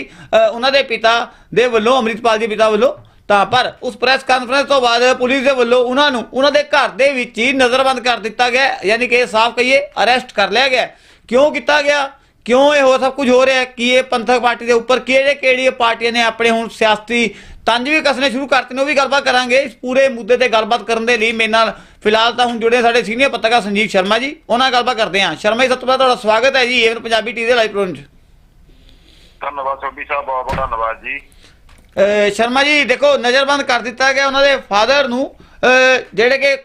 ਅ, ਉਹਨਾਂ ਦੇ ਪਿਤਾ ਦੇ ਵੱਲੋਂ ਅੰਮ੍ਰਿਤਪਾਲ ਦੇ ਪਿਤਾ ਵੱਲੋਂ ਤਾਂ ਪਰ ਉਸ ਪ੍ਰੈਸ ਕਾਨਫਰੰਸ ਤੋਂ ਬਾਅਦ ਪੁਲਿਸ ਦੇ ਵੱਲੋਂ ਉਹਨਾਂ ਨੂੰ ਉਹਨਾਂ ਦੇ ਘਰ ਦੇ ਵਿੱਚ ਹੀ ਨਜ਼ਰਬੰਦ ਕਰ ਦਿੱਤਾ ਗਿਆ ਯਾਨੀ ਕਿ ਸਾਫ਼ ਕਹੀਏ ਅਰੈਸਟ ਕਰ ਲਿਆ ਗਿਆ। ਕਿਉਂ ਕੀਤਾ ਗਿਆ? ਕਿਉਂ ਇਹ ਹੋ ਸਭ ਕੁਝ ਹੋ ਰਿਹਾ ਕਿ ਇਹ ਪੰਥਕ ਪਾਰਟੀ ਦੇ ਉੱਪਰ ਕਿਹੜੇ ਕਿਹੜੀ ਪਾਰਟੀਆਂ ਨੇ ਆਪਣੇ ਹੁਣ ਸਿਆਸੀ ਤੰਜ ਵੀ ਕੱਸਣੇ ਸ਼ੁਰੂ ਕਰਤੇ ਨੇ ਉਹ ਵੀ ਗੱਲਬਾਤ ਕਰਾਂਗੇ। ਇਸ ਪੂਰੇ ਮੁੱਦੇ ਤੇ ਗੱਲਬਾਤ ਕਰਨ ਦੇ ਲਈ ਮੇਰੇ ਨਾਲ ਫਿਲਹਾਲ ਤਾਂ ਹੁਣ ਜੁੜੇ ਸਾਡੇ ਸੀਨੀਅਰ ਪੱਤਰਕਾਰ ਸੰਜੀਵ ਸ਼ਰਮਾ ਜੀ ਉਹਨਾਂ ਨਾਲ ਗੱਲਬਾਤ ਕਰਦੇ ਹਾਂ। ਸ਼ਰਮਾ ਜੀ ਸਭ ਤੋਂ ਪਹਿਲਾਂ ਤੁਹਾਡਾ ਸਵਾਗਤ ਹੈ ਜੀ ਏਵਨ ਪੰਜਾਬੀ ਟੀਵੀ ਦੇ ਲਾਈਵ ਪ੍ਰੋਗਰਾਮ 'ਚ। ਧੰਨਵਾਦ ਸੋਢੀ ਸਾਹਿਬ ਬਹੁਤ ਬਹੁਤ ਧੰਨਵਾਦ ਜੀ। ਸ਼ਰਮਾ ਜੀ ਦੇਖੋ ਨਜ਼ਰਬੰਦ ਕਰ ਦਿੱਤਾ ਗਿਆ ਉਹਨਾਂ ਦੇ ਫਾਦਰ ਨੂੰ। ਜਿਹੜੇ ਕਿ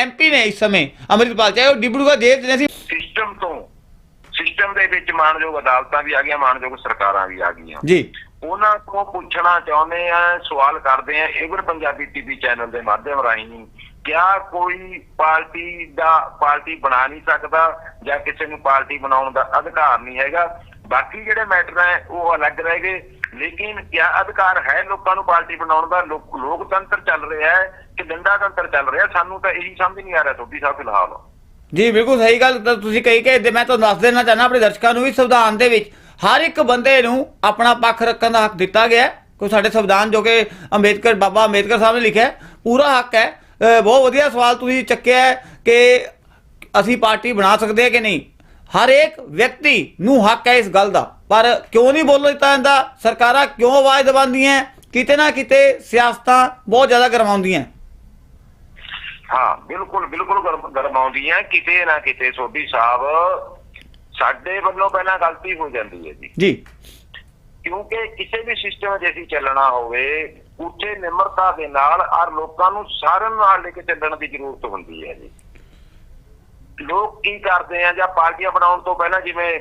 ਐਮਪੀ ਨੇ ਇਸ ਸਮੇਂ ਅੰਮ੍ਰਿਤਪਾਲ ਚਾਹੇ ਉਹ ਡਿਬੜੂਗੜ੍ਹ ਜੇਲ੍ਹ ਨੇ ਸੀ। ਸਿਸਟਮ ਤੋਂ ਸਿਸਟਮ ਦੇ ਵਿੱਚ ਮਾਨਯੋਗ ਅਦਾਲਤਾਂ ਵੀ ਆ ਗਈਆਂ ਮਾਨਯੋਗ ਸਰਕਾਰਾਂ ਵੀ ਆ ਗਈਆਂ। ਜੀ। ਉਹਨਾਂ ਤੋਂ ਪੁੱਛਣਾ ਚਾਹੁੰਦੇ ਆ ਸਵਾਲ ਕਰਦੇ ਆ ਇਵਰ ਪੰਜਾਬੀ ਟੀਵੀ ਚੈਨਲ ਦੇ ਮਾਧਿਅਮ ਰਾਹੀਂ ਕਿਆ ਕੋਈ ਪਾਰਟੀ ਦਾ ਪਾਰਟੀ ਬਣਾ ਨਹੀਂ ਸਕਦਾ ਜਾਂ ਕਿਸੇ ਨੂੰ ਪਾਰਟੀ ਬਣਾਉਣ ਦਾ ਅਧਿਕਾਰ ਨਹੀਂ ਹੈਗਾ? ਬਾਕੀ ਜਿਹੜੇ ਮੈਟਰ ਹੈ, ਉਹ ਅਲੱਗ ਰਹਿ ਗਏ। ਲੇਕਿਨ ਕਿਆ ਅਧਿਕਾਰ ਹੈ ਲੋਕਾਂ ਨੂੰ ਪਾਰਟੀ ਬਣਾਉਣ ਦਾ? ਲੋਕਤੰਤਰ ਚੱਲ ਰਿਹਾ ਹੈ ਕਿ ਡੰਡਾ ਚੱਲ ਰਿਹਾ? ਸਾਨੂੰ ਤਾਂ ਇਹੀ ਸਮਝ ਨਹੀਂ ਆ ਰਿਹਾ ਤੁਹਾਡੀ ਸਾਹਿਬ ਫਿਲਹਾਲ। ਜੀ, ਬਿਲਕੁਲ ਸਹੀ ਗੱਲ। ਤੁਸੀਂ ਕਹੀ ਕਿ ਮੈਂ ਤੁਹਾਨੂੰ ਦੱਸ ਦੇਣਾ ਚਾਹਨਾ ਆਪਣੇ ਦਰਸ਼ਕਾਂ ਨੂੰ ਵੀ ਸੰਵਿਧਾਨ ਦੇ ਵਿੱਚ, ਹਰ ਇੱਕ ਬੰਦੇ ਨੂੰ ਆਪਣਾ ਪੱਖ ਰੱਖਣ ਦਾ ਹੱਕ ਦਿੱਤਾ ਗਿਆ ਕੋਈ ਸਾਡੇ ਸੰਵਿਧਾਨ ਜੋ ਕਿ ਅੰਬੇਦਕਰ, ਬਾਬਾ ਅੰਬੇਦਕਰ ਸਾਹਿਬ ਨੇ ਲਿਖਿਆ ਪੂਰਾ ਹੱਕ ਹੈ। ਬਹੁਤ ਵਧੀਆ ਸਵਾਲ ਤੁਸੀਂ ਚੱਕਿਆ ਕਿ ਅਸੀਂ ਪਾਰਟੀ ਬਣਾ ਸਕਦੇ ਹਾਂ ਕਿ ਨਹੀਂ। ਹਰ ਇੱਕ ਵਿਅਕਤੀ ਨੂੰ ਹੱਕ ਹੈ ਇਸ ਗੱਲ ਦਾ। ਪਰ ਕਿਉਂ ਨਹੀਂ ਬੋਲ ਦਿੱਤਾ ਜਾਂਦਾ? ਸਰਕਾਰਾਂ ਕਿਉਂ ਆਵਾਜ਼ ਦਬਾਉਂਦੀਆਂ? ਕਿਤੇ ਨਾ ਕਿਤੇ ਸਿਆਸਤਾਂ ਬਹੁਤ ਜ਼ਿਆਦਾ ਗਰਮਾਉਂਦੀਆਂ। ਹਾਂ ਬਿਲਕੁਲ ਬਿਲਕੁਲ ਗਰਮ- ਗਰਮਾਉਂਦੀ ਹੈ ਕਿਤੇ ਨਾ ਕਿਤੇ ਸੋਢੀ ਸਾਹਿਬ ਸਾਡੇ ਵੱਲੋਂ ਪਹਿਲਾਂ ਗਲਤੀ ਹੋ ਜਾਂਦੀ ਹੈ ਜੀ। ਜੀ। ਕਿਉਂਕਿ ਕਿਸੇ ਵੀ ਸਿਸਟਮ ਜੇ ਅਸੀਂ ਚੱਲਣਾ ਹੋਵੇ ਉੱਥੇ ਨਿਮਰਤਾ ਦੇ ਨਾਲ ਔਰ ਲੋਕਾਂ ਨੂੰ ਸਾਰਿਆਂ ਨਾਲ ਲੈ ਕੇ ਚੱਲਣ ਦੀ ਜ਼ਰੂਰਤ ਹੁੰਦੀ ਹੈ ਜੀ। ਲੋਕ ਕੀ ਕਰਦੇ ਆ ਜਾਂ ਪਾਰਟੀਆਂ ਬਣਾਉਣ ਤੋਂ ਪਹਿਲਾਂ ਜਿਵੇਂ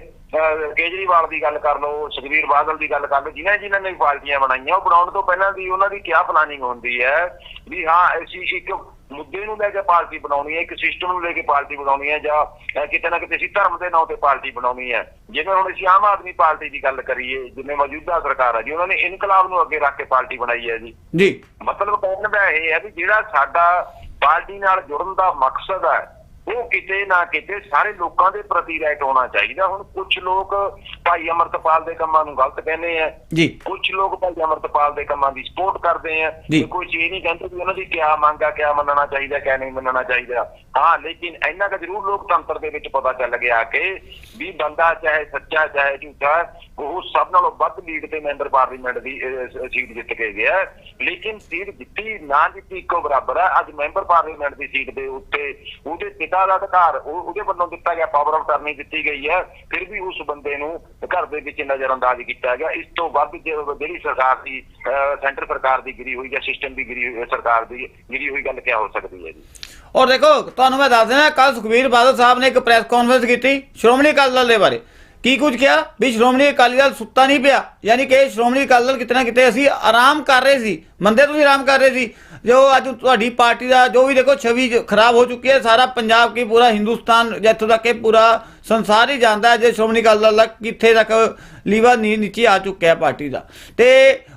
ਕੇਜਰੀਵਾਲ ਦੀ ਗੱਲ ਕਰ ਲਓ ਸੁਖਵੀਰ ਬਾਦਲ ਦੀ ਗੱਲ ਕਰ ਲਓ ਜਿਨ੍ਹਾਂ ਜਿਨ੍ਹਾਂ ਨੇ ਪਾਰਟੀਆਂ ਬਣਾਈਆਂ ਉਹ ਬਣਾਉਣ ਤੋਂ ਪਹਿਲਾਂ ਦੀ ਉਹਨਾਂ ਦੀ ਕਿਆ ਪਲਾਨਿੰਗ ਹੁੰਦੀ ਹੈ? ਵੀ ਹਾਂ ਅਸੀਂ ਇੱਕ ਮੁੱਦੇ ਨੂੰ ਲੈ ਕੇ ਪਾਰਟੀ ਬਣਾਉਣੀ ਹੈ ਇੱਕ ਸਿਸਟਮ ਨੂੰ ਲੈ ਕੇ ਪਾਰਟੀ ਬਣਾਉਣੀ ਹੈ ਜਾਂ ਕਿਤੇ ਨਾ ਕਿਤੇ ਅਸੀਂ ਧਰਮ ਦੇ ਨਾਂ ਤੇ ਪਾਰਟੀ ਬਣਾਉਣੀ ਹੈ। ਜਿਵੇਂ ਹੁਣ ਅਸੀਂ ਆਮ ਆਦਮੀ ਪਾਰਟੀ ਦੀ ਗੱਲ ਕਰੀਏ ਜਿਵੇਂ ਮੌਜੂਦਾ ਸਰਕਾਰ ਹੈ ਜੀ ਉਹਨਾਂ ਨੇ ਇਨਕਲਾਬ ਨੂੰ ਅੱਗੇ ਰੱਖ ਕੇ ਪਾਰਟੀ ਬਣਾਈ ਹੈ ਜੀ। ਜੀ। ਮਤਲਬ ਕਹਿਣ ਦਾ ਇਹ ਹੈ ਵੀ ਜਿਹੜਾ ਸਾਡਾ ਪਾਰਟੀ ਨਾਲ ਜੁੜਨ ਦਾ ਮਕਸਦ ਹੈ ਉਹ ਕਿਤੇ ਨਾ ਕਿਤੇ ਸਾਰੇ ਲੋਕਾਂ ਦੇ ਪ੍ਰਤੀ ਰਾਈਟ ਹੋਣਾ ਚਾਹੀਦਾ। ਹੁਣ ਕੁਝ ਲੋਕ ਭਾਈ ਅਮਰਤਪਾਲ ਦੇ ਕੰਮਾਂ ਨੂੰ ਗਲਤ ਕਹਿੰਦੇ ਆ। ਜੀ। ਕੁਝ ਲੋਕ ਭਾਈ ਅਮਰਤਪਾਲ ਦੇ ਕੰਮਾਂ ਦੀ ਸਪੋਰਟ ਕਰਦੇ ਆ। ਕੋਈ ਚੀਜ਼ ਨਹੀਂ ਕਹਿੰਦੇ ਵੀ ਉਹਨਾਂ ਦੀ ਕਿਆ ਮੰਗ ਆ ਕਿਆ ਮੰਨਣਾ ਚਾਹੀਦਾ ਕਿਆ ਨਹੀਂ ਮੰਨਣਾ ਚਾਹੀਦਾ। ਹਾਂ ਲੇਕਿਨ ਇੰਨਾ ਕੁ ਜ਼ਰੂਰ ਲੋਕਤੰਤਰ ਦੇ ਵਿੱਚ ਪਤਾ ਚੱਲ ਗਿਆ ਕਿ ਵੀ ਬੰਦਾ ਚਾਹੇ ਸੱਚਾ ਚਾਹੇ ਝੂਠਾ ਉਹ ਸਭ ਨਾਲੋਂ ਵੱਧ ਲੀਡ ਤੇ ਮੈਂਬਰ ਪਾਰਲੀਮੈਂਟ ਦੀ ਸੀਟ ਜਿੱਤ ਕੇ ਗਿਆ। ਲੇਕਿਨ ਸੀਟ ਜਿੱਤੀ ਨਾ ਜਿੱਤੀ ਇੱਕੋ ਬਰਾਬਰ ਹੈ ਅੱਜ ਮੈਂਬਰ ਪਾਰਲੀਮੈਂਟ ਦੀ ਸੀਟ ਦੇ ਉੱਤੇ ਉਹਦੇ ਪਿਤਾ ਦਾ ਅਧਿਕਾਰ ਉਹਦੇ ਵੱਲੋਂ ਦਿੱਤਾ ਗਿਆ ਪਾਵਰ ਆਫ ਟਰਨੀ ਦਿੱਤੀ ਗਈ ਹੈ। ਫਿਰ ਵੀ ਉਸ ਬੰਦੇ ਨੂੰ ਘਰ ਦੇ ਵਿੱਚ ਨਜ਼ਰਅੰਦਾਜ਼ ਕੀਤਾ ਗਿਆ। ਇਸ ਤੋਂ ਵੱਧ ਜੇ- ਜਿਹੜੀ ਸਰਕਾਰ ਦੀ ਸੈਂਟਰ ਸਰਕਾਰ ਦੀ ਗਿਰੀ ਹੋਈ ਜਾਂ ਸਿਸਟਮ ਦੀ ਗਿਰੀ ਹੋਈ, ਸਰਕਾਰ ਦੀ ਗਿਰੀ ਹੋਈ ਗੱਲ ਕਿਆ ਹੋ ਸਕਦੀ ਹੈ ਜੀ? ਔਰ ਦੇਖੋ, ਤੁਹਾਨੂੰ ਮੈਂ ਦੱਸ ਦੇਣਾ ਕੱਲ ਸੁਖਵੀਰ ਬਾਦਲ ਸਾਹਿਬ ਨੇ ਇੱਕ ਪ੍ਰੈਸ ਕਾਨਫਰੰਸ ਕੀਤੀ। ਸ਼੍ਰੋਮਣੀ ਅਕਾਲੀ ਦਲ ਦੇ ਬਾਰੇ। ਕੀ ਕੁਝ ਕਿਹਾ? ਵੀ ਸ਼੍ਰੋਮਣੀ ਅਕਾਲੀ ਦਲ ਸੁੱਤਾ ਨਹੀਂ ਪਿਆ। ਯਾਨੀ ਕਿ ਸ਼੍ਰੋਮਣੀ ਅਕਾਲੀ ਦਲ ਕਿਤੇ ਨਾ ਕਿਤੇ ਅਸੀਂ ਆਰਾਮ ਕਰ ਰਹੇ ਸੀ। ਮੰਦੇ ਤੁਸੀਂ ਆਰਾਮ ਕਰ ਰਹੇ ਸੀ? ਜੋ ਅੱਜ ਤੁਹਾਡੀ ਪਾਰਟੀ ਦਾ ਜੋ ਵੀ ਦੇਖੋ, ਛਵੀ ਖਰਾਬ ਹੋ ਚੁੱਕੀ ਹੈ। ਸਾਰਾ ਪੰਜਾਬ ਕੀ ਪੂਰਾ ਹਿੰਦੁਸਤਾਨ ਜਿੱਥੋਂ ਤੱਕ ਕਿ ਪੂਰਾ ਸੰਸਾਰ ਹੀ ਜਾਣਦਾ ਹੈ, ਜੇ ਸ਼੍ਰੋਮਣੀ ਅਕਾਲੀ ਦਲ ਦਾ ਕਿੱਥੇ ਤੱਕ ਲੀਵਾ ਨੀ ਨੀਚੇ ਆ ਚੁੱਕਿਆ ਹੈ ਪਾਰਟੀ ਦਾ। ਤੇ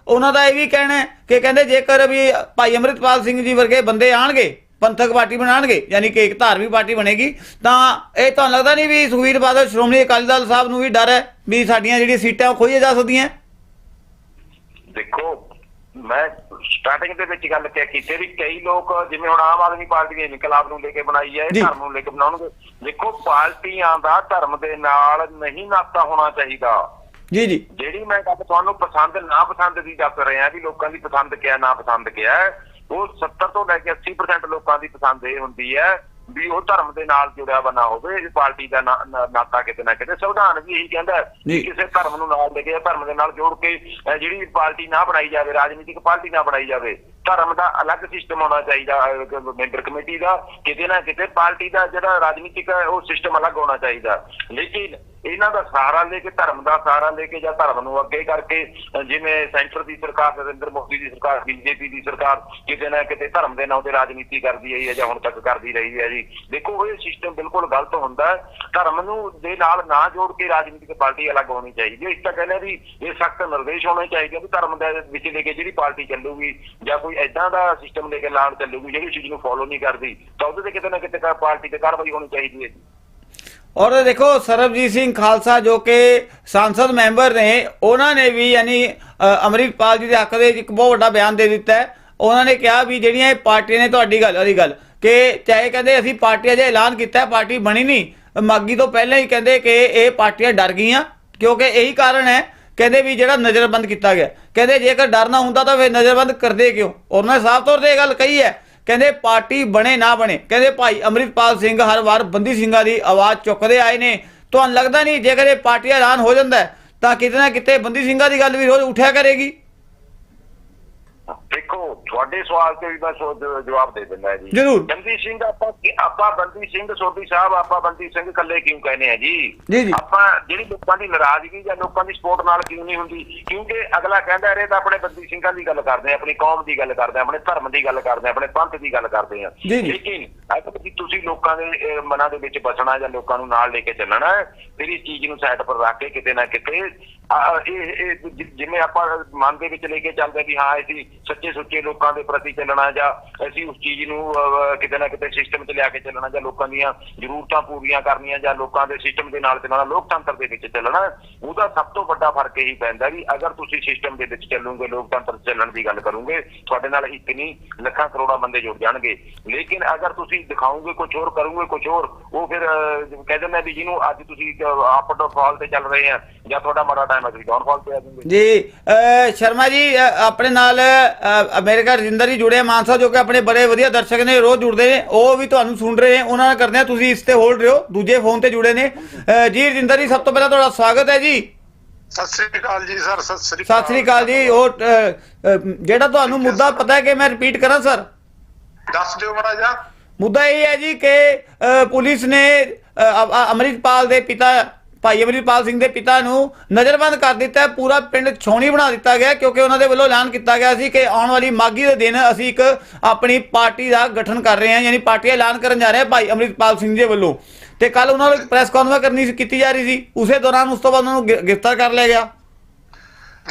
ਉਹਨਾਂ ਦਾ ਇਹ ਵੀ ਕਹਿਣਾ ਹੈ ਕਿ ਕਹਿੰਦੇ ਜੇਕਰ ਵੀ ਭਾਈ ਅੰਮ੍ਰਿਤਪਾਲ ਸਿੰਘ ਜੀ ਵਰਗੇ ਬੰਦੇ ਆਣਗੇ ਪੰਥਕ ਪਾਰਟੀ ਬਣਾਣਗੇ ਯਾਨੀ ਕਿ ਇੱਕ ਧਾਰਮਿਕ ਪਾਰਟੀ ਬਣੇਗੀ ਤਾਂ ਇਹ ਤੁਹਾਨੂੰ ਲੱਗਦਾ ਨਹੀਂ ਵੀ ਸੁਖਵੀਰ ਬਾਦਲ ਸ਼੍ਰੋਮਣੀ ਅਕਾਲੀ ਦਲ ਸਾਹਿਬ ਨੂੰ ਵੀ ਡਰ ਹੈ ਵੀ ਸਾਡੀਆਂ ਜਿਹੜੀਆਂ ਸੀਟਾਂ ਉਹ ਖੋਈਆਂ ਜਾ ਸਕਦੀਆਂ? ਦੇਖੋ ਮੈਂ ਸਟਾਰਟਿੰਗ ਦੇ ਵਿੱਚ ਗੱਲ ਕਿਹਾ ਕੀਤੀ ਵੀ ਕਈ ਲੋਕ ਜਿਵੇਂ ਹੁਣ ਆਮ ਆਦਮੀ ਪਾਰਟੀ ਨੇ ਇਨਕਲਾਬ ਨੂੰ ਲੈ ਕੇ ਬਣਾਈ ਹੈ ਧਰਮ ਨੂੰ ਲੈ ਕੇ ਬਣਾਉਣਗੇ। ਦੇਖੋ ਪਾਰਟੀਆਂ ਦਾ ਧਰਮ ਦੇ ਨਾਲ ਨਹੀਂ ਨਾਤਾ ਹੋਣਾ ਚਾਹੀਦਾ। ਜੀ ਜੀ। ਜਿਹੜੀ ਮੈਂ ਗੱਲ ਤੁਹਾਨੂੰ ਪਸੰਦ ਨਾ ਪਸੰਦ ਦੀ ਦੱਸ ਰਿਹਾ ਵੀ ਲੋਕਾਂ ਦੀ ਪਸੰਦ ਕਿਆ ਨਾ ਪਸੰਦ ਕਿਆ ਹੈ, ਉਹ 70 ਤੋਂ ਲੈ ਕੇ 80% ਲੋਕਾਂ ਦੀ ਪਸੰਦ ਇਹ ਹੁੰਦੀ ਹੈ ਵੀ ਉਹ ਧਰਮ ਦੇ ਨਾਲ ਜੁੜਿਆ ਵਾ ਨਾ ਹੋਵੇ ਇਸ ਪਾਰਟੀ ਦਾ ਨਾਤਾ ਕਿਤੇ ਨਾ ਕਿਤੇ। ਸੰਵਿਧਾਨ ਵੀ ਇਹੀ ਕਹਿੰਦਾ ਕਿਸੇ ਧਰਮ ਨੂੰ ਨਾਲ ਲੈ ਕੇ ਧਰਮ ਦੇ ਨਾਲ ਜੋੜ ਕੇ ਜਿਹੜੀ ਪਾਰਟੀ ਨਾ ਬਣਾਈ ਜਾਵੇ ਰਾਜਨੀਤਿਕ ਪਾਰਟੀ ਨਾ ਬਣਾਈ ਜਾਵੇ ਧਰਮ ਦਾ ਅਲੱਗ ਸਿਸਟਮ ਹੋਣਾ ਚਾਹੀਦਾ ਮੈਂਬਰ ਕਮੇਟੀ ਦਾ ਕਿਤੇ ਨਾ ਕਿਤੇ ਪਾਰਟੀ ਦਾ ਜਿਹੜਾ ਰਾਜਨੀਤਿਕ ਉਹ ਸਿਸਟਮ ਅਲੱਗ ਹੋਣਾ ਚਾਹੀਦਾ। ਲੇਕਿਨ ਇਹਨਾਂ ਦਾ ਸਹਾਰਾ ਲੈ ਕੇ, ਧਰਮ ਦਾ ਸਹਾਰਾ ਲੈ ਕੇ ਜਾਂ ਧਰਮ ਨੂੰ ਅੱਗੇ ਕਰਕੇ ਜਿਵੇਂ ਸੈਂਟਰ ਦੀ ਸਰਕਾਰ, ਨਰਿੰਦਰ ਮੋਦੀ ਦੀ ਸਰਕਾਰ, ਬੀਜੇਪੀ ਦੀ ਸਰਕਾਰ, ਕਿਤੇ ਨਾ ਕਿਤੇ ਧਰਮ ਦੇ ਨਾਂ ਤੇ ਰਾਜਨੀਤੀ ਕਰਦੀ ਰਹੀ ਹੈ ਜਾਂ ਹੁਣ ਤੱਕ ਕਰਦੀ ਰਹੀ ਹੈ ਜੀ। ਦੇਖੋ, ਇਹ ਸਿਸਟਮ ਬਿਲਕੁਲ ਗਲਤ ਹੁੰਦਾ ਧਰਮ ਨੂੰ ਦੇ ਨਾਲ ਨਾ ਜੋੜ ਕੇ ਰਾਜਨੀਤਿਕ ਪਾਰਟੀ ਅਲੱਗ ਹੋਣੀ ਚਾਹੀਦੀ ਹੈ। ਇਸ ਤਾਂ ਕਹਿੰਦੇ ਵੀ ਇਹ ਸਖਤ ਨਿਰਦੇਸ਼ ਹੋਣੇ ਚਾਹੀਦੇ ਵੀ ਧਰਮ ਦੇ ਵਿੱਚ ਲੈ ਕੇ ਜਿਹੜੀ ਪਾਰਟੀ ਚੱਲੂਗੀ ਜਾਂ ਕੋਈ ਐਦਾਂ ਦਾ ਸਿਸਟਮ ਲੈ ਕੇ ਲਾਣ ਚੱਲੂਗੀ, ਜਿਹੜੀ ਚੀਜ਼ ਨੂੰ ਫੋਲੋ ਨਹੀਂ ਕਰਦੀ, ਤਾਂ ਉਹਦੇ ਤੇ ਕਿਤੇ ਨਾ ਕਿਤੇ ਪਾਰਟੀ ਤੇ ਕਾਰਵਾਈ ਹੋਣੀ ਚਾਹੀਦੀ ਹੈ ਜੀ। ਔਰ ਦੇਖੋ ਸਰਬਜੀਤ ਸਿੰਘ ਖਾਲਸਾ ਜੋ ਕਿ ਸੰਸਦ ਮੈਂਬਰ ਨੇ ਉਹਨਾਂ ਨੇ ਵੀ ਯਾਨੀ ਅ, ਅੰਮ੍ਰਿਤਪਾਲ ਜੀ ਦੇ ਹੱਕ ਦੇ ਵਿੱਚ ਇੱਕ ਬਹੁਤ ਵੱਡਾ ਬਿਆਨ ਦੇ ਦਿੱਤਾ ਹੈ। ਉਹਨਾਂ ਨੇ ਕਿਹਾ ਵੀ ਜਿਹੜੀਆਂ ਇਹ ਪਾਰਟੀਆਂ ਨੇ ਤੁਹਾਡੀ ਗੱਲ ਉਹਦੀ ਗੱਲ ਕਿ ਚਾਹੇ ਕਹਿੰਦੇ ਅਸੀਂ ਪਾਰਟੀਆਂ ਦਾ ਐਲਾਨ ਕੀਤਾ ਪਾਰਟੀ ਬਣੀ ਨਹੀਂ ਮਾਗੀ ਤੋਂ ਪਹਿਲਾਂ ਹੀ ਕਹਿੰਦੇ ਕਿ ਇਹ ਪਾਰਟੀਆਂ ਡਰ ਗਈਆਂ ਕਿਉਂਕਿ ਇਹੀ ਕਾਰਨ ਹੈ ਕਹਿੰਦੇ ਵੀ ਜਿਹੜਾ ਨਜ਼ਰਬੰਦ ਕੀਤਾ ਗਿਆ। ਕਹਿੰਦੇ ਜੇਕਰ ਡਰ ਨਾ ਹੁੰਦਾ ਤਾਂ ਫਿਰ ਨਜ਼ਰਬੰਦ ਕਰਦੇ ਕਿਉਂ? ਉਹਨਾਂ ਨੇ ਸਾਫ਼ ਤੌਰ ਤੇ ਇਹ ਗੱਲ ਕਹੀ ਹੈ ਕਹਿੰਦੇ ਪਾਰਟੀ ਬਣੇ ਨਾ ਬਣੇ। ਕਹਿੰਦੇ ਭਾਈ ਅਮਰਿਤਪਾਲ ਸਿੰਘ ਹਰ ਵਾਰ ਬੰਦੀ ਸਿੰਘਾਂ ਦੀ ਆਵਾਜ਼ ਚੁੱਕਦੇ ਆਏ ਨੇ। ਤੁਹਾਨੂੰ ਲੱਗਦਾ ਨਹੀਂ ਜੇਕਰ ਇਹ ਪਾਰਟੀ ਦਾ ਐਲਾਨ ਹੋ ਜਾਂਦਾ ਤਾਂ ਕਿਤੇ ਨਾ ਕਿਤੇ ਬੰਦੀ ਸਿੰਘਾਂ ਦੀ ਗੱਲ ਵੀ ਰੋਜ਼ ਉੱਠਿਆ ਕਰੇਗੀ? ਦੇਖੋ ਤੁਹਾਡੇ ਸਵਾਲ ਤੇ ਵੀ ਮੈਂ ਜਵਾਬ ਦੇ ਦਿੰਦਾ ਜੀ ਜ਼ਰੂਰ। ਬੰਦੀ ਸਿੰਘ ਆਪਾਂ ਆਪਾਂ ਬੰਦੀ ਸਿੰਘ ਸੋਢੀ ਸਾਹਿਬ ਆਪਾਂ ਬੰਦੀ ਸਿੰਘ ਇਕੱਲੇ ਕਿਉਂ ਕਹਿੰਦੇ ਆ ਜੀ ਜੀ, ਜੀ। ਆਪਾਂ ਜਿਹੜੀ ਲੋਕਾਂ ਦੀ ਨਾਰਾਜ਼ਗੀ ਜਾਂ ਲੋਕਾਂ ਦੀ ਸਪੋਰਟ ਨਾਲ ਕਿਉਂ ਨਹੀਂ ਹੁੰਦੀ ਕਿਉਂਕਿ ਅਗਲਾ ਕਹਿੰਦਾ ਰੇ ਤਾਂ ਆਪਣੇ ਬੰਦੀ ਸਿੰਘਾਂ ਦੀ ਗੱਲ ਕਰਦੇ ਆ ਆਪਣੀ ਕੌਮ ਦੀ ਗੱਲ ਕਰਦੇ ਆ ਆਪਣੇ ਧਰਮ ਦੀ ਗੱਲ ਕਰਦੇ ਆ ਆਪਣੇ ਪੰਥ ਦੀ ਗੱਲ ਕਰਦੇ ਆ। ਲੇਕਿਨ ਅਗਰ ਤੁਸੀਂ- ਤੁਸੀਂ ਲੋਕਾਂ ਦੇ ਮਨਾਂ ਦੇ ਵਿੱਚ ਬਸਣਾ ਜਾਂ ਲੋਕਾਂ ਨੂੰ ਨਾਲ ਲੈ ਕੇ ਚੱਲਣਾ ਫਿਰ ਇਸ ਚੀਜ਼ ਨੂੰ ਸਾਈਡ ਪਰ ਰੱਖ ਕੇ ਕਿਤੇ ਨਾ ਕਿਤੇ ਇਹ ਜਿਵੇਂ ਆਪਾਂ ਮਨ ਦੇ ਵਿੱਚ ਲੈ ਕੇ ਚੱਲਦੇ ਵੀ ਹਾਂ ਅਸੀਂ ਸੱਚੇ ਸੁੱਚੇ ਲੋਕਾਂ ਦੇ ਪ੍ਰਤੀ ਚੱਲਣਾ ਜਾਂ ਅਸੀਂ ਉਸ ਚੀਜ਼ ਨੂੰ ਕਿਤੇ ਨਾ ਕਿਤੇ ਸਿਸਟਮ 'ਚ ਲਿਆ ਕੇ ਚੱਲਣਾ ਜਾਂ ਲੋਕਾਂ ਦੀਆਂ ਜ਼ਰੂਰਤਾਂ ਪੂਰੀਆਂ ਕਰਨੀਆਂ ਜਾਂ ਲੋਕਾਂ ਦੇ ਸਿਸਟਮ ਦੇ ਨਾਲ ਚੱਲਣਾ ਲੋਕਤੰਤਰ ਦੇ ਵਿੱਚ ਚੱਲਣਾ ਉਹਦਾ ਸਭ ਤੋਂ ਵੱਡਾ ਫ਼ਰਕ ਇਹੀ ਪੈਂਦਾ ਵੀ ਅਗਰ ਤੁਸੀਂ ਸਿਸਟਮ ਦੇ ਵਿੱਚ ਚੱਲੋਗੇ ਲੋਕਤੰਤਰ ਚੱਲਣ ਦੀ ਗੱਲ ਕਰੋਗੇ ਤੁਹਾਡੇ ਨਾਲ ਇੱਕ ਨਹੀਂ ਲੱਖਾਂ ਕਰੋੜਾਂ ਬੰਦੇ ਜੁੜ ਜਾਣਗੇ। ਲੇਕਿਨ ਅਗਰ ਤੁਸੀਂ ਦਿਖਾਓਗੇ ਕੁਝ ਹੋਰ ਕਰੋਗੇ ਕੁਝ ਹੋਰ ਉਹ ਫਿਰ ਅਹ, ਕਹਿ ਦਿੰਦੇ ਆ ਵੀ ਜਿਹਨੂੰ ਅੱਜ ਤੁਸੀਂ ਅਪ ਡਾਊਨ ਤੇ ਚੱਲ ਰਹੇ ਆ ਜਾਂ ਤੁਹਾਡਾ ਮਾੜਾ ਟਾਈਮ ਹੈ ਤੁਸੀਂ ਡਾਊਨਫਾਲ ਤੇ ਆ ਜਾਵਾਂਗੇ। ਜੀ ਅ, ਸ਼ਰਮਾ ਜੀ ਆਪਣੇ ਨਾਲ ਅ, ਅਮਰੀਕਾ ਰਜਿੰਦਰ ਜੀ ਜੁੜੇ ਆ ਮਾਨਸਾ ਜੋ ਕਿ ਆਪਣੇ ਬੜੇ ਵਧੀਆ ਦਰਸ਼ਕ ਨੇ ਰੋਜ਼ ਜੁੜਦੇ ਨੇ। ਉਹ ਵੀ ਤੁਹਾਨੂੰ ਸੁਣ ਰਹੇ ਨੇ ਉਹਨਾਂ ਨਾਲ ਕਰਦੇ ਆ ਤੁਸੀਂ ਇਸ ਤੇ ਹੋਲਡ ਰਹੋ ਦੂਜੇ ਫੋਨ ਤੇ ਜੁੜੇ ਨੇ। ਜੀ ਰਜਿੰਦਰ ਜੀ ਸਭ ਤੋਂ ਪਹਿਲਾਂ ਤੁਹਾਡਾ ਸਵਾਗਤ ਹੈ ਜੀ। ਸਤਿ ਸ੍ਰੀ ਅਕਾਲ ਜੀ ਸਰ ਸਤਿ ਸ੍ਰੀ ਸਤਿ ਸ੍ਰੀ ਅਕਾਲ ਜੀ ਉਹ ਜਿਹੜਾ ਤੁਹਾਨੂੰ ਮੁੱਦਾ ਪਤਾ ਹੈ ਕਿ ਮੈਂ ਰਿਪੀਟ ਕਰਾਂ ਸਰ? ਦੱਸ ਦਿਓ ਮੜਾ ਜਾ ਮੁੱਦਾ ਇਹ ਹੈ ਜੀ ਕਿ ਪੁਲਿਸ ਨੇ ਅੰਮ੍ਰਿਤਪਾਲ ਦੇ ਪਿਤਾ ਭਾਈ ਅਮਰਿਤਪਾਲ ਸਿੰਘ ਦੇ ਪਿਤਾ ਨੂੰ ਨਜ਼ਰਬੰਦ ਕਰ ਦਿੱਤਾ ਪੂਰਾ ਪਿੰਡ ਛੌਣੀ ਬਣਾ ਦਿੱਤਾ ਗਿਆ ਕਿਉਂਕਿ ਉਹਨਾਂ ਦੇ ਵੱਲੋਂ ਐਲਾਨ ਕੀਤਾ ਗਿਆ ਸੀ ਕਿ ਆਉਣ ਵਾਲੀ ਮਾਗੀ ਦੇ ਦਿਨ ਅਸੀਂ ਇੱਕ ਆਪਣੀ ਪਾਰਟੀ ਦਾ ਗਠਨ ਕਰ ਰਹੇ ਹਾਂ ਯਾਨੀ ਪਾਰਟੀ ਐਲਾਨ ਕਰਨ ਜਾ ਰਹੇ ਹਾਂ ਭਾਈ ਅਮਰਿਤਪਾਲ ਸਿੰਘ ਦੇ ਵੱਲੋਂ। ਤੇ ਕੱਲ ਉਹਨਾਂ ਨੂੰ ਪ੍ਰੈਸ ਕਾਨਫਰੰਸ ਕਰਨੀ ਸੀ ਕੀਤੀ ਜਾ ਰਹੀ ਸੀ। ਉਸੇ ਦੌਰਾਨ ਉਸ ਤੋਂ ਬਾਅਦ ਉਹਨਾਂ ਨੂੰ ਗ੍ਰਿਫਤਾਰ ਕਰ ਲਿਆ ਗਿਆ।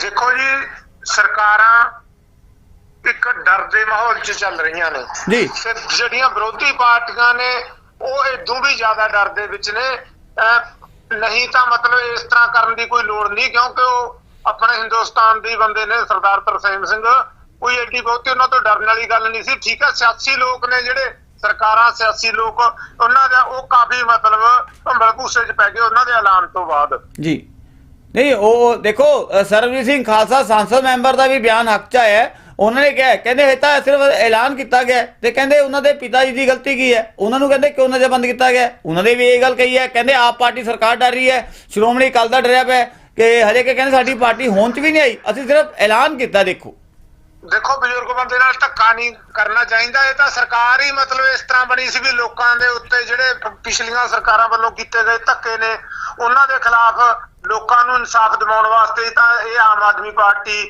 ਦੇਖੋ ਜੀ ਸਰਕਾਰਾਂ ਇੱਕ ਡਰ ਦੇ ਮਾਹੌਲ 'ਚ ਚੱਲ ਰਹੀਆਂ ਨੇ। ਜੀ। ਜਿਹੜੀਆਂ ਵਿਰੋਧੀ ਪਾਰਟੀਆਂ ਨੇ ਉਹ ਇਦੋਂ ਵੀ ਜ਼ਿਆਦਾ ਡਰ ਦੇ ਵਿੱਚ ਨੇ। ਨਹੀਂ ਤਾਂ ਮਤਲਬ ਇਸ ਤਰ੍ਹਾਂ ਕਰਨ ਦੀ ਕੋਈ ਲੋੜ ਨਹੀਂ ਕਿਉਂਕਿ ਉਹ ਆਪਣੇ ਹਿੰਦੁਸਤਾਨ ਦੇ ਬੰਦੇ ਨੇ ਸਰਦਾਰ ਤਰਸੇਮ ਸਿੰਘ ਕੋਈ ਐਡੀ ਬਹੁਤੀ ਉਹਨਾਂ ਤੋਂ ਡਰਨ ਵਾਲੀ ਗੱਲ ਨਹੀਂ ਸੀ। ਠੀਕ ਹੈ ਸਿਆਸੀ ਲੋਕ ਨੇ ਜਿਹੜੇ ਸਰਕਾਰਾਂ ਸਿਆਸੀ ਲੋਕ ਉਹਨਾਂ ਦਾ ਉਹ ਕਾਫੀ ਮਤਲਬ ਭੰਬਲ ਭੂਸੇ 'ਚ ਪੈ ਗਏ ਉਹਨਾਂ ਦੇ ਐਲਾਨ ਤੋਂ ਬਾਅਦ। ਜੀ। ਨਹੀਂ ਉਹ ਦੇਖੋ ਅ, ਸਰਬਜੀਤ ਸਿੰਘ ਖਾਲਸਾ ਸੰਸਦ ਮੈਂਬਰ ਦਾ ਵੀ ਬਿਆਨ ਹੱਕ ਚ ਆਇਆ ਉਹਨਾਂ ਨੇ ਕਿਹਾ, ਕਹਿੰਦੇ ਇਹ ਤਾਂ ਸਿਰਫ ਐਲਾਨ ਕੀਤਾ ਗਿਆ ਹੈ ਤੇ ਕਹਿੰਦੇ ਉਹਨਾਂ ਦੇ ਪਿਤਾ ਜੀ ਦੀ ਗਲਤੀ ਕੀ ਹੈ? ਉਹਨਾਂ ਨੂੰ ਕਹਿੰਦੇ ਕਿਉਂ ਨਜ਼ਰਬੰਦ ਕੀਤਾ ਗਿਆ ਉਹਨਾਂ ਨੇ ਵੀ ਇਹ ਗੱਲ ਕਹੀ ਹੈ, ਕਹਿੰਦੇ ਆਪ ਪਾਰਟੀ ਸਰਕਾਰ ਡਰ ਰਹੀ ਹੈ। ਸ਼੍ਰੋਮਣੀ ਅਕਾਲੀ ਦਾ ਡਰਿਆ ਪਿਆ ਕਿ ਹਜੇ ਕਿ ਕਹਿੰਦੇ ਸਾਡੀ ਪਾਰਟੀ ਹੋਂਦ ਚ ਵੀ ਨਹੀਂ ਆਈ। ਅਸੀਂ ਸਿਰਫ ਐਲਾਨ ਕੀਤਾ, ਦੇਖੋ। ਦੇਖੋ ਬਜ਼ੁਰਗ ਬੰਦੇ ਨਾਲ ਧੱਕਾ ਨਹੀਂ ਕਰਨਾ ਚਾਹੀਦਾ, ਇਹ ਤਾਂ ਸਰਕਾਰ ਹੀ ਮਤਲਬ ਇਸ ਤਰ੍ਹਾਂ ਬਣੀ ਸੀ ਵੀ ਲੋਕਾਂ ਦੇ ਉੱਤੇ ਜਿਹੜੇ ਪਿਛਲੀਆਂ ਸਰਕਾਰਾਂ ਵੱਲੋਂ ਕੀਤੇ ਗਏ ਧੱਕੇ ਨੇ, ਉਹਨਾਂ ਦੇ ਖਿਲਾਫ ਲੋਕਾਂ ਨੂੰ ਇਨਸਾਫ ਦਿਵਾਉਣ ਵਾਸਤੇ ਤਾਂ ਇਹ ਆਮ ਆਦਮੀ ਪਾਰਟੀ